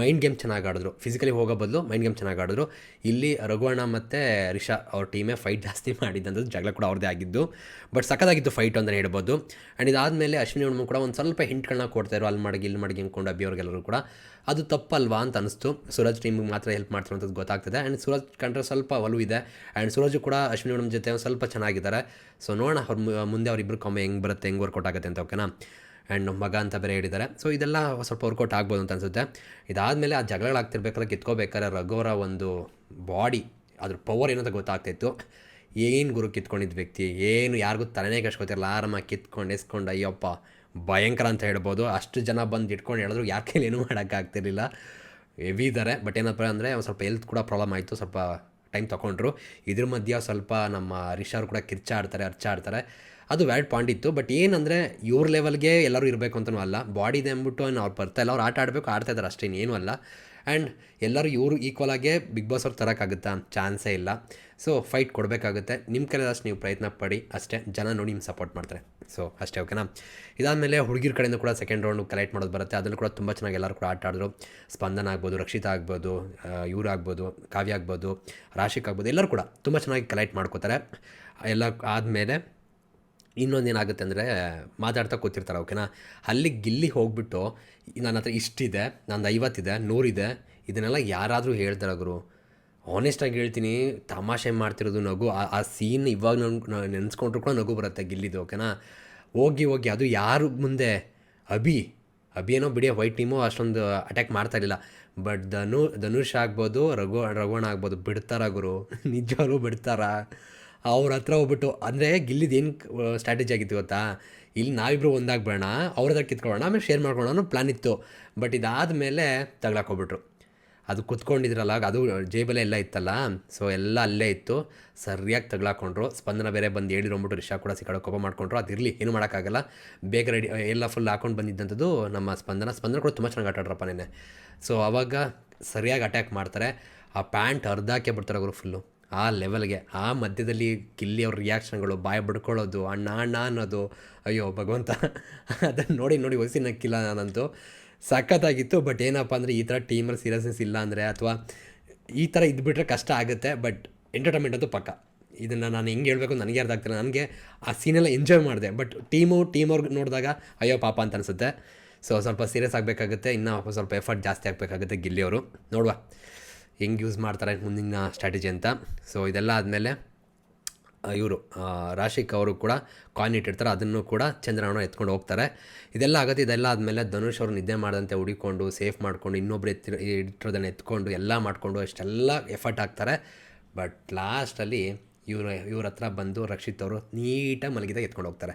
ಮೈಂಡ್ ಗೇಮ್ ಚೆನ್ನಾಗಿ ಆಡಿದ್ರು. ಫಿಸಿಕಲಿ ಹೋಗೋ ಬದಲು ಮೈಂಡ್ ಗೇಮ್ ಚೆನ್ನಾಗಿ ಆಡಿದ್ರು. ಇಲ್ಲಿ ರಘುವಣ್ಣ ಮತ್ತು ರಿಷಾ ಅವ್ರ ಟೀಮೇ ಫೈಟ್ ಜಾಸ್ತಿ ಮಾಡಿದ್ದಂಥದ್ದು ಜಗಳ ಕೂಡ ಅವ್ರದ್ದೇ ಆಗಿದ್ದು. ಬಟ್ ಸಖತ್ತಾಗಿತ್ತು ಫೈಟ್ ಅಂತಲೇ ಹೇಳ್ಬೋದು. ಆ್ಯಂಡ್ ಇದಾದಮೇಲೆ ಅಶ್ವಿನಿ ಹುಣ್ಮು ಕೂಡ ಒಂದು ಸ್ವಲ್ಪ ಹಿಂಟ್ಗಳನ್ನ ಕೊಡ್ತಾಯಿದ್ರು ಅಲ್ಲಿ ಮಾಡಿ ಇಲ್ಲಿ ಮಾಡಿ ಅಂದ್ಕೊಂಡು ಅಬ್ಬಿ ಅವ್ರಿಗೆಲ್ಲರೂ ಕೂಡ. ಅದು ತಪ್ಪಲ್ವಾ ಅಂತ ಅನಿಸ್ತು. ಸೂರಜ್ ಟೀಮಿಗೆ ಮಾತ್ರ ಹೆಲ್ಪ್ ಮಾಡ್ತಾರೆ ಅಂತ ಗೊತ್ತಾಗ್ತದೆ. ಆ್ಯಂಡ್ ಸೂರಜ್ ಕಂಡ್ರೆ ಸ್ವಲ್ಪ ಒಲವು ಇದೆ. ಆ್ಯಂಡ್ ಸೂರಜ್ ಕೂಡ ಅಶ್ವಿನಿ ಹುಣ್ಮು ಜೊತೆ ಸ್ವಲ್ಪ ಚೆನ್ನಾಗಿದ್ದಾರೆ. ಸೊ ನೋಡೋಣ, ಅವ್ರ ಮುಂದೆ ಅವ್ರಿಬ್ರು ಕೊಮ್ಮೆ ಹೆಂಗೆ ಬರುತ್ತೆ, ಹೆಂಗೆ ವರ್ಕೌಟ್ ಆಗುತ್ತೆ ಅಂತ ಓಕೆನಾ ಆ್ಯಂಡ್ ಮಗ ಅಂತ ಬೇರೆ ಹೇಳಿದ್ದಾರೆ. ಸೊ ಇದೆಲ್ಲ ಸ್ವಲ್ಪ ವರ್ಕೌಟ್ ಆಗ್ಬೋದು ಅಂತ ಅನಿಸುತ್ತೆ. ಇದಾದಮೇಲೆ ಆ ಜಗಳಾಗ್ತಿರ್ಬೇಕಾದ್ರೆ ಕಿತ್ಕೋಬೇಕಾದ್ರೆ ರಘುವರ ಒಂದು ಬಾಡಿ ಅದ್ರ ಪವರ್ ಏನಂತ ಗೊತ್ತಾಗ್ತಿತ್ತು ಏನು ಗುರು ಕಿತ್ಕೊಂಡಿದ್ದ ವ್ಯಕ್ತಿ? ಏನು, ಯಾರಿಗೂ ತಲೆನೇ ಕಷ್ಕೋತಿರಲ್ಲ ಆರಾಮಾಗಿ ಕಿತ್ಕೊಂಡು ಎಸ್ಕೊಂಡು, ಅಯ್ಯಪ್ಪ, ಭಯಂಕರ ಅಂತ ಹೇಳ್ಬೋದು. ಅಷ್ಟು ಜನ ಬಂದು ಇಟ್ಕೊಂಡು ಹೇಳಿದ್ರು, ಯಾರ ಕೈಲಿ ಏನೂ ಮಾಡೋಕ್ಕಾಗ್ತಿರ್ಲಿಲ್ಲ ಹೆವಿ ಇದ್ದಾರೆ ಬಟ್ ಏನಪ್ಪ ಅಂದರೆ ಒಂದು ಸ್ವಲ್ಪ ಹೆಲ್ತ್ ಕೂಡ ಪ್ರಾಬ್ಲಮ್ ಆಯಿತು. ಸ್ವಲ್ಪ ಟೈಮ್ ತೊಗೊಂಡ್ರು ಇದ್ರ ಮಧ್ಯ ಸ್ವಲ್ಪ ನಮ್ಮ ರಿಷಾರು ಕೂಡ ಕಿರ್ಚಾಡ್ತಾರೆ, ಅರ್ಚಾಡ್ತಾರೆ. ಅದು ವ್ಯಾಡ್ ಪಾಯಿಂಟ್ ಇತ್ತು. ಬಟ್ ಏನಂದರೆ ಇವ್ರ ಲೆವೆಲ್ಗೆ ಎಲ್ಲರೂ ಇರಬೇಕು ಅಂತಲೂ ಅಲ್ಲ. ಬಾಡಿ ಇದೆ ಅಂದ್ಬಿಟ್ಟು ಏನು ಅವ್ರು ಬರ್ತಾ ಇಲ್ಲ. ಅವ್ರು ಆಟ ಆಡಬೇಕು, ಆಡ್ತಾ ಇದ್ದಾರೆ ಅಷ್ಟೇ, ಇನ್ನೇನು ಅಲ್ಲ. ಆ್ಯಂಡ್ ಎಲ್ಲರೂ ಇವರು ಈಕ್ವಲ್ ಆಗೇ ಬಿಗ್ ಬಾಸ್ ಅವ್ರು ತರೋಕ್ಕಾಗುತ್ತಾ? ಚಾನ್ಸೇ ಇಲ್ಲ. ಸೊ ಫೈಟ್ ಕೊಡಬೇಕಾಗುತ್ತೆ. ನಿಮ್ಮ ಕೈಲಾದಷ್ಟು ನೀವು ಪ್ರಯತ್ನ ಪಡಿ. ಅಷ್ಟೇ, ಜನ ನೋಡಿ ನಿಮ್ಮ ಸಪೋರ್ಟ್ ಮಾಡ್ತಾರೆ. ಸೊ ಅಷ್ಟೇ ಓಕೆನಾ ಇದಾದಮೇಲೆ ಹುಡುಗಿರ ಕಡೆಯಿಂದ ಕೂಡ ಸೆಕೆಂಡ್ ರೌಂಡ್ ಕಲೆಕ್ಟ್ ಮಾಡೋದು ಬರುತ್ತೆ. ಅದನ್ನು ಕೂಡ ತುಂಬ ಚೆನ್ನಾಗಿ ಎಲ್ಲರೂ ಕೂಡ ಆಟ ಆಡಿದ್ರು. ಸ್ಪಂದನ ಆಗ್ಬೋದು, ರಕ್ಷಿತಾ ಆಗ್ಬೋದು ಇವ್ರು ಆಗ್ಬೋದು, ಕಾವ್ಯ ಆಗ್ಬೋದು, ರಾಶಿಕ್ ಆಗ್ಬೋದು, ಎಲ್ಲರೂ ಕೂಡ ತುಂಬ ಚೆನ್ನಾಗಿ ಕಲೆಕ್ಟ್ ಮಾಡ್ಕೋತಾರೆ. ಎಲ್ಲ ಆದಮೇಲೆ ಇನ್ನೊಂದು ಏನಾಗುತ್ತೆ ಅಂದರೆ ಮಾತಾಡ್ತಾ ಕೂತಿರ್ತಾರೆ ಓಕೆನಾ ಅಲ್ಲಿ ಗಿಲ್ಲಿ ಹೋಗ್ಬಿಟ್ಟು ನನ್ನ ಹತ್ರ ಇಷ್ಟಿದೆ, ನಂದು ಐವತ್ತಿದೆ, ನೂರಿದೆ, ಇದನ್ನೆಲ್ಲ ಯಾರಾದರೂ ಹೇಳ್ತಾರೆ ಗುರು? ಆನೆಸ್ಟಾಗಿ ಹೇಳ್ತೀನಿ, ತಮಾಷೆ ಮಾಡ್ತಿರೋದು ನಗು, ಆ- ಸೀನ್ ಇವಾಗ ನಾನು ನೆನೆಸ್ಕೊಂಡ್ರು ಕೂಡ ನಗು ಬರುತ್ತೆ ಗಿಲ್ಲಿದು ಓಕೆನಾ ಹೋಗಿ ಹೋಗಿ, ಅದು ಯಾರು ಮುಂದೆ? ಅಭಿ ಅಭಿ ಏನೋ ಬಿಡಿ ವೈಟ್ ಟೀಮು ಅಷ್ಟೊಂದು ಅಟ್ಯಾಕ್ ಮಾಡ್ತಾ ಇರಲಿಲ್ಲ. ಬಟ್ ಧನು, ಧನುಷ್ ಆಗ್ಬೋದು, ರಘು ರಘುವಣ ಆಗ್ಬೋದು, ಬಿಡ್ತಾರ ಗುರು? ನಿಜವಾಗ್ಲೂ ಬಿಡ್ತಾರಾ? ಅವ್ರ ಹತ್ರ ಹೋಗ್ಬಿಟ್ಟು, ಅಂದರೆ ಗಿಲ್ಲಿದು ಏನು ಸ್ಟ್ರಾಟಜಿ ಆಗಿತ್ತು ಗೊತ್ತಾ? ಇಲ್ಲಿ ನಾವಿಬ್ಬರು ಒಂದಾಗ್ಬೇಡ ಅವ್ರ ಹತ್ರ ಕಿತ್ಕೊಳ್ಳೋಣ ಆಮೇಲೆ ಶೇರ್ ಮಾಡ್ಕೊಳ್ಳೋಣ ಪ್ಲ್ಯಾನ್ ಇತ್ತು. ಬಟ್ ಇದಾದ ಇದಾದಮೇಲೆ ತಗ್ಲಾಕೋಗ್ಬಿಟ್ರು ಅದು ಕುತ್ಕೊಂಡಿದ್ರಲ್ಲ ಅದು ಜೇಬಲ್ಲೇ ಎಲ್ಲ ಇತ್ತಲ್ಲ? ಸೊ ಎಲ್ಲ ಅಲ್ಲೇ ಇತ್ತು. ಸರಿಯಾಗಿ ತಗ್ಲಾಕೊಂಡ್ರು ಸ್ಪಂದನ ಬೇರೆ ಬಂದು ಹೇಳಿರೋಗ್ಬಿಟ್ಟು ರಿಷಾ ಕೂಡ ಸಿಕ್ಕೋ ಕೋಪ ಮಾಡ್ಕೊಂಡ್ರು. ಅದು ಇರಲಿ, ಏನು ಮಾಡೋಕ್ಕಾಗಲ್ಲ. ಬೇಗ ರೆಡಿ ಎಲ್ಲ ಫುಲ್ ಹಾಕೊಂಡು ಬಂದಿದ್ದಂಥದ್ದು ನಮ್ಮ ಸ್ಪಂದನ. ಸ್ಪಂದನ ಕೂಡ ತುಂಬ ಚೆನ್ನಾಗಿ ಆಟಾಡ್ರಪ್ಪ ನೆನೆ ಸೊ ಅವಾಗ ಸರಿಯಾಗಿ ಅಟ್ಯಾಕ್ ಮಾಡ್ತಾರೆ. ಆ ಪ್ಯಾಂಟ್ ಅರ್ಧಾಕೆ ಬಿಡ್ತಾರೆ ಅವರು ಫುಲ್ಲು ಆ ಲೆವೆಲ್ಗೆ ಆ ಮಧ್ಯದಲ್ಲಿ ಗಿಲ್ಲಿ ಅವ್ರ ರಿಯಾಕ್ಷನ್ಗಳು ಬಾಯಿ ಬಿಡ್ಕೊಳ್ಳೋದು, ಅಣ್ಣ ಅಣ್ಣ ಅನ್ನೋದು, ಅಯ್ಯೋ, ಭಗವಂತ, ಅದನ್ನು ನೋಡಿ ನೋಡಿ ಹೊಸಿ ನಕ್ಕಿಲ್ಲ ನಾನಂತೂ. ಸಖತ್ತಾಗಿತ್ತು ಬಟ್ ಏನಪ್ಪ ಅಂದರೆ ಈ ಥರ ಟೀಮಲ್ಲಿ ಸೀರಿಯಸ್ನೆಸ್ ಇಲ್ಲ ಅಂದರೆ ಅಥವಾ ಈ ಥರ ಇದ್ಬಿಟ್ರೆ ಕಷ್ಟ ಆಗುತ್ತೆ ಬಟ್ ಎಂಟರ್ಟೈನ್ಮೆಂಟ್ ಅಂತೂ ಪಕ್ಕ. ಇದನ್ನು ನಾನು ಹೆಂಗೆ ಹೇಳಬೇಕು ನನಗೆ ಅರ್ಥ ಆಗ್ತಿಲ್ಲ. ನನಗೆ ಆ ಸೀನೆಲ್ಲ ಎಂಜಾಯ್ ಮಾಡಿದೆ ಬಟ್ ಟೀಮು ಟೀಮ್ ಅವ್ರಿಗೆ ನೋಡಿದಾಗ ಅಯ್ಯೋ, ಪಾಪ ಅಂತ ಅನಿಸುತ್ತೆ. ಸೊ ಸ್ವಲ್ಪ ಸೀರಿಯಸ್ ಆಗಬೇಕಾಗುತ್ತೆ, ಇನ್ನೂ ಸ್ವಲ್ಪ ಎಫರ್ಟ್ ಜಾಸ್ತಿ ಆಗಬೇಕಾಗುತ್ತೆ ಗಿಲ್ಲಿಯವರು. ನೋಡುವ. ಹೆಂಗೆ ಯೂಸ್ ಮಾಡ್ತಾರೆ ಮುಂದಿನ ಸ್ಟ್ರಾಟಜಿ ಅಂತ. ಸೊ ಇದೆಲ್ಲ ಆದಮೇಲೆ ಇವರು ರಾಶಿಕ್ ಅವರು ಕೂಡ ಕಾಯಿನ್ ಇಟ್ಟಿರ್ತಾರೆ. ಅದನ್ನು ಕೂಡ ಚಂದ್ರನ ಎತ್ಕೊಂಡು ಹೋಗ್ತಾರೆ. ಇದೆಲ್ಲ ಆಗುತ್ತೆ. ಇದೆಲ್ಲ ಆದಮೇಲೆ ಧನುಷ್ ಅವರು ನಿದ್ದೆ ಮಾಡದಂತೆ ಹುಡಿಕೊಂಡು ಸೇಫ್ ಮಾಡಿಕೊಂಡು, ಇನ್ನೊಬ್ರು ಎತ್ತಿ, ಇಟ್ಟಿರೋದನ್ನು ಎತ್ಕೊಂಡು, ಎಲ್ಲ ಮಾಡಿಕೊಂಡು ಅಷ್ಟೆಲ್ಲ ಎಫರ್ಟ್ ಹಾಕ್ತಾರೆ. ಬಟ್ ಲಾಸ್ಟಲ್ಲಿ ಇವರು, ಇವ್ರ ಹತ್ರ ಬಂದು ರಕ್ಷಿತ್ ಅವರು ನೀಟಾಗಿ ಮಲಗಿದಾಗ ಎತ್ಕೊಂಡು ಹೋಗ್ತಾರೆ.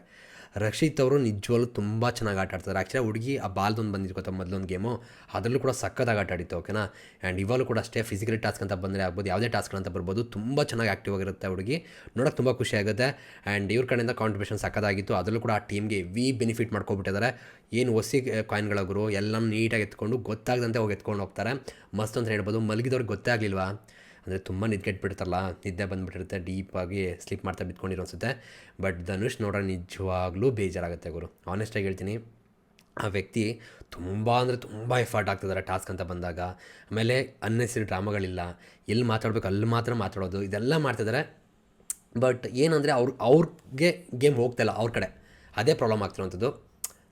ರಕ್ಷಿತ್ ಅವರು ನಿಜವಾಗ್ಲೂ ತುಂಬ ಚೆನ್ನಾಗಿ ಆಟ ಆಡ್ತಾರೆ ಆ್ಯಕ್ಚುಲಿ ಹುಡುಗಿ ಆ ಬಾಲ್ದೊಂದು ಗೊತ್ತಾ ಮೊದಲೊಂದು ಗೇಮು ಅದರಲ್ಲೂ ಕೂಡ ಸಕ್ಕತ್ತಾಗಿ ಆಟ ಆಡಿತ್ತು ಓಕೆನಾ ಆ್ಯಂಡ್ ಇವಾಗಲೂ ಕೂಡ ಅಷ್ಟೇ ಫಿಸಿಕಲ್ ಟಾಸ್ಕ್ ಅಂತ ಬಂದರೆ ಆಗ್ಬೋದು, ಯಾವುದೇ ಟಾಸ್ಕ್ ಅಂತ ಬರ್ಬೋದು, ತುಂಬ ಚೆನ್ನಾಗಿ ಆ್ಯಕ್ಟಿವ್ ಆಗಿರುತ್ತೆ ಹುಡುಗಿ. ನೋಡೋಕೆ ತುಂಬ ಖುಷಿ ಆಗುತ್ತೆ. ಆ್ಯಂಡ್ ಇವ್ರ ಕಡೆಯಿಂದ ಕಾಂಟ್ರಿಬ್ಯೂಷನ್ ಸಕ್ಕದಾಗಿತ್ತು ಅದರಲ್ಲೂ ಕೂಡ ಆ ಟೀಮ್ಗೆ ವಿ ಬೆನಿಫಿಟ್ ಮಾಡ್ಕೊಬಿಟ್ಟಿದ್ದಾರೆ ಏನು ಹೊಸಿ ಕಾಯಿನ್ಗಳಾಗ್ರು ಎಲ್ಲ ನೀಟಾಗಿ ಎತ್ಕೊಂಡು ಗೊತ್ತಾಗದಂತೆ ಹೋಗಿ ಎತ್ಕೊಂಡು ಹೋಗ್ತಾರೆ. ಮಸ್ತ್ ಅಂತ ಹೇಳ್ಬೋದು. ಮಲಗಿದವ್ರಿಗೆ ಗೊತ್ತೇ ಆಗಲಿಲ್ವಾ? ಅಂದರೆ ತುಂಬ ನಿದ್ಗೆಟ್ಬಿಡ್ತಾರಲ್ಲ ನಿದ್ದೆ ಬಂದುಬಿಟ್ಟಿರುತ್ತೆ, ಡೀಪಾಗಿ ಸ್ಲೀಪ್ ಮಾಡ್ತಾ ಬಿತ್ಕೊಂಡಿರೋ ಅನಿಸುತ್ತೆ. ಬಟ್ ಧನುಷ್ ನೋಡೋ ನಿಜವಾಗ್ಲೂ ಬೇಜಾರಾಗುತ್ತೆ ಗುರು. ಆನೆಸ್ಟಾಗಿ ಹೇಳ್ತೀನಿ, ಆ ವ್ಯಕ್ತಿ ತುಂಬ ಅಂದರೆ ತುಂಬ ಎಫರ್ಟ್ ಆಗ್ತಿದ್ದಾರೆ ಟಾಸ್ಕ್ ಅಂತ ಬಂದಾಗ. ಆಮೇಲೆ ಅನ್ನೆಸರಿ ಡ್ರಾಮಾಗಳಿಲ್ಲ ಎಲ್ಲಿ ಮಾತಾಡಬೇಕು ಅಲ್ಲಿ ಮಾತ್ರ ಮಾತಾಡೋದು, ಇದೆಲ್ಲ ಮಾಡ್ತಿದ್ದಾರೆ ಬಟ್ ಏನಂದರೆ ಅವ್ರು, ಅವ್ರಿಗೆ ಗೇಮ್ ಹೋಗ್ತಾಯಿಲ್ಲ ಅವ್ರ ಕಡೆ. ಅದೇ ಪ್ರಾಬ್ಲಮ್ ಆಗ್ತಿರೋಂಥದ್ದು.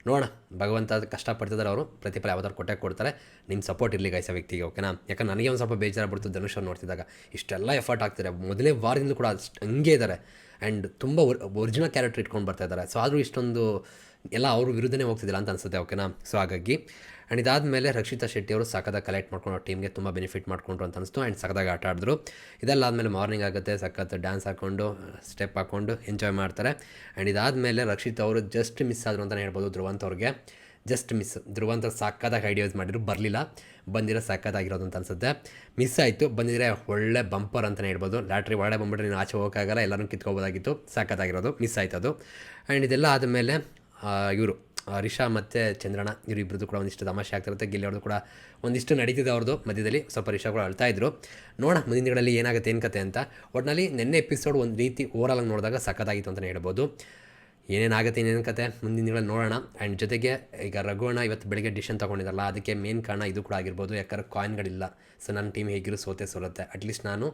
ನೋಡೋಣ. ಭಗವಂತ ಕಷ್ಟಪಡ್ತಿದ್ದಾರೆ ಅವರು. ಪ್ರತಿಫಲ ಯಾವ್ದಾದ್ರು ಕೊಟ್ಟೆ ಕೊಡ್ತಾರೆ. ನಿಮ್ಮ ಸಪೋರ್ಟ್ ಇರಲಿ ಗೈಸ ವ್ಯಕ್ತಿಗೆ ಓಕೆನಾ ಯಾಕಂದ್ರೆ ನನಗೆ ಒಂದು ಸ್ವಲ್ಪ ಬೇಜಾರಾಗ್ಬಿಡ್ತು ಧನುಷ್ ಅವ್ರು ನೋಡ್ತಿದ್ದಾಗ. ಇಷ್ಟೆಲ್ಲ ಎಫರ್ಟ್ ಆಗ್ತಾರೆ ಮೊದಲೇ ವಾರದಿಂದ ಕೂಡ ಅಷ್ಟು ಹಂಗೆ ಇದ್ದಾರೆ ಆ್ಯಂಡ್ ತುಂಬ ಒರಿಜಿನಲ್ ಕ್ಯಾರೆಕ್ಟರ್ ಇಟ್ಕೊಂಡು ಬರ್ತಾ ಇದ್ದಾರೆ. ಸೊ ಆದರೂ ಇಷ್ಟೊಂದು ಎಲ್ಲ ಅವ್ರ ವಿರುದ್ಧನೇ ಹೋಗ್ತಿದ್ದಿಲ್ಲ ಅಂತ ಅನಿಸುತ್ತೆ, ಓಕೆನಾ? ಸೊ ಹಾಗಾಗಿ, ಆ್ಯಂಡ್ ಇದಾದಮೇಲೆ ರಕ್ಷಿತಾ ಶೆಟ್ಟಿ ಅವರು ಸಖತ್ತಾಗಿ ಕಲೆಕ್ಟ್ ಮಾಡ್ಕೊಂಡು ಟೀಮ್ಗೆ ತುಂಬ ಬೆನಿಫಿಟ್ ಮಾಡಿಕೊಂಡ್ರು ಅಂತ ಅನಿಸ್ತು, ಆ್ಯಂಡ್ ಸಖತ್ತಾಗಿ ಆಟ ಆಡಿದ್ರು. ಇದೆಲ್ಲ ಆದಮೇಲೆ ಮಾರ್ನಿಂಗ್ ಆಗುತ್ತೆ, ಸಖತ್ ಡ್ಯಾನ್ಸ್ ಹಾಕ್ಕೊಂಡು ಸ್ಟೆಪ್ ಹಾಕ್ಕೊಂಡು ಎಂಜಾಯ್ ಮಾಡ್ತಾರೆ. ಆ್ಯಂಡ್ ಇದಾದಮೇಲೆ ರಕ್ಷಿತ್ ಅವರು ಜಸ್ಟ್ ಮಿಸ್ ಆದರು ಅಂತಲೇ ಹೇಳ್ಬೋದು ಧ್ರುವಂತ್ ಅವ್ರಿಗೆ. ಜಸ್ಟ್ ಮಿಸ್, ಧ್ರುವಂತ ಸಾಕಾದಾಗ ಐಡಿಯಾಸ್ ಮಾಡಿದ್ರು, ಬರಲಿಲ್ಲ. ಬಂದಿರೋ ಸಾಕಾದಾಗಿರೋದು ಅಂತ ಅನ್ಸುತ್ತೆ. ಮಿಸ್ ಆಯಿತು, ಬಂದಿದ್ರೆ ಒಳ್ಳೆ ಬಂಪರ್ ಅಂತಲೇ ಹೇಳ್ಬೋದು. ಲಾಟ್ರಿ ಒಳ್ಳೆ ಬಂದ್ಬಿಟ್ರೆ ನೀನು ಆಚೆ ಹೋಗೋಕ್ಕಾಗಲ್ಲ ಎಲ್ಲರೂ ಕಿತ್ಕೋಬೋದಾಗಿತ್ತು, ಸಾಕಾದಾಗಿರೋದು ಮಿಸ್ ಆಯ್ತು ಅದು ಆ್ಯಂಡ್ ಇದೆಲ್ಲ ಆದಮೇಲೆ ಇವರು ರಿಷಾ ಮತ್ತು ಚಂದ್ರಣ ಇವರಿಬ್ಬರದ್ದು ಕೂಡ ಒಂದಿಷ್ಟು ತಮಾಷೆ ಆಗ್ತಿರುತ್ತೆ. ಗಿಲ್ಲಿ ಕೂಡ ಒಂದಿಷ್ಟು ನಡೀತಿದೆ ಅವ್ರದ್ದು ಮಧ್ಯದಲ್ಲಿ. ಸ್ವಲ್ಪ ರಿಷಾ ಕೂಡ ಅಳ್ತಾ ಇದ್ರು. ನೋಡೋಣ, ಮುಂದಿನ ದಿನಗಳಲ್ಲಿ ಏನಾಗುತ್ತೆ, ಏನು ಕತೆ ಅಂತ. ಒಟ್ಟಿನಲ್ಲಿ ನಿನ್ನೆ ಎಪಿಸೋಡ್ ಒಂದು ರೀತಿ ಓವರಾಲಾಗಿ ನೋಡಿದಾಗ ಸಕ್ಕತ್ತಾಗಿತ್ತು ಅಂತಲೇ ಹೇಳ್ಬೋದು. ಏನೇನಾಗುತ್ತೆ, ಏನೇನು ಕತೆ ಮುಂದಿನ ದಿನಗಳಲ್ಲಿ ನೋಡೋಣ. ಆ್ಯಂಡ್ ಜೊತೆಗೆ ಈಗ ರಘುವಣ ಇವತ್ತು ಬೆಳಗ್ಗೆ ಡಿಶನ್ ತೊಗೊಂಡಿದ್ದಲ್ಲ ಅದಕ್ಕೆ ಮೇನ್ ಕಾರಣ ಇದು ಕೂಡ ಆಗಿರ್ಬೋದು, ಯಾಕಂದ್ರೆ ಕಾಯಿನ್ಗಳಿಲ್ಲ ಸೊ ನನ್ನ ಟೀಮ್ ಹೇಗಿರೋ ಸೋತೆ ಸೋಲುತ್ತೆ. ಅಟ್ಲೀಸ್ಟ್ ನಾನು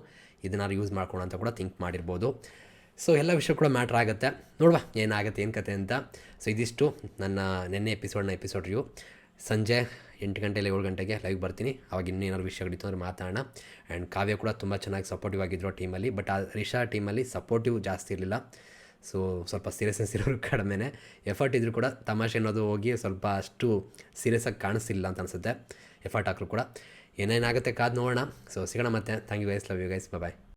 ಇದನ್ನಾರು ಯೂಸ್ ಮಾಡ್ಕೊಳ್ಳೋ ಅಂತ ಕೂಡ ಥಿಂಕ್ ಮಾಡಿರ್ಬೋದು. ಸೊ ಎಲ್ಲ ವಿಷಯ ಕೂಡ ಮ್ಯಾಟ್ರ್ ಆಗುತ್ತೆ. ನೋಡುವ, ಏನಾಗುತ್ತೆ, ಏನು ಕತೆ ಅಂತ. ಸೊ ಇದಿಷ್ಟು ನನ್ನ ನಿನ್ನೆ ಎಪಿಸೋಡ್ನ ಎಪಿಸೋಡ್ ರಿವ್ಯೂ ಸಂಜೆ ಎಂಟು ಗಂಟೆಯಲ್ಲಿ ಏಳು ಗಂಟೆಗೆ ಲೈವ್ ಬರ್ತೀನಿ. ಅವಾಗ ಇನ್ನೂ ಏನಾದ್ರು ವಿಷಯಗಳಿತ್ತು ಅಂದರೆ ಮಾತಾಡೋಣ. ಆ್ಯಂಡ್ ಕಾವ್ಯ ಕೂಡ ತುಂಬ ಚೆನ್ನಾಗಿ ಸಪೋರ್ಟಿವ್ ಆಗಿದ್ರು ಟೀಮಲ್ಲಿ ಬಟ್ ಆ ರಿಷಾ ಟೀಮಲ್ಲಿ ಸಪೋರ್ಟಿವ್ ಜಾಸ್ತಿ ಇರಲಿಲ್ಲ. ಸೊ ಸ್ವಲ್ಪ ಸೀರಿಯಸ್ನೆಸ್ ಇರೋರು ಕಡಿಮೆನೇ ಎಫರ್ಟ್ ಇದ್ದರೂ ಕೂಡ ತಮಾಷೆ ಅನ್ನೋದು ಹೋಗಿ ಸ್ವಲ್ಪ ಅಷ್ಟು ಸೀರಿಯಸ್ಸಾಗಿ ಕಾಣಿಸ್ತಿಲ್ಲ ಅಂತ ಅನಿಸುತ್ತೆ. ಎಫರ್ಟ್ ಹಾಕ್ರು ಕೂಡ. ಏನೇನಾಗುತ್ತೆ ಕಾದು ನೋಡೋಣ. ಸೊ ಸಿಗೋಣ ಮತ್ತೆ. Thank you guys love you guys bye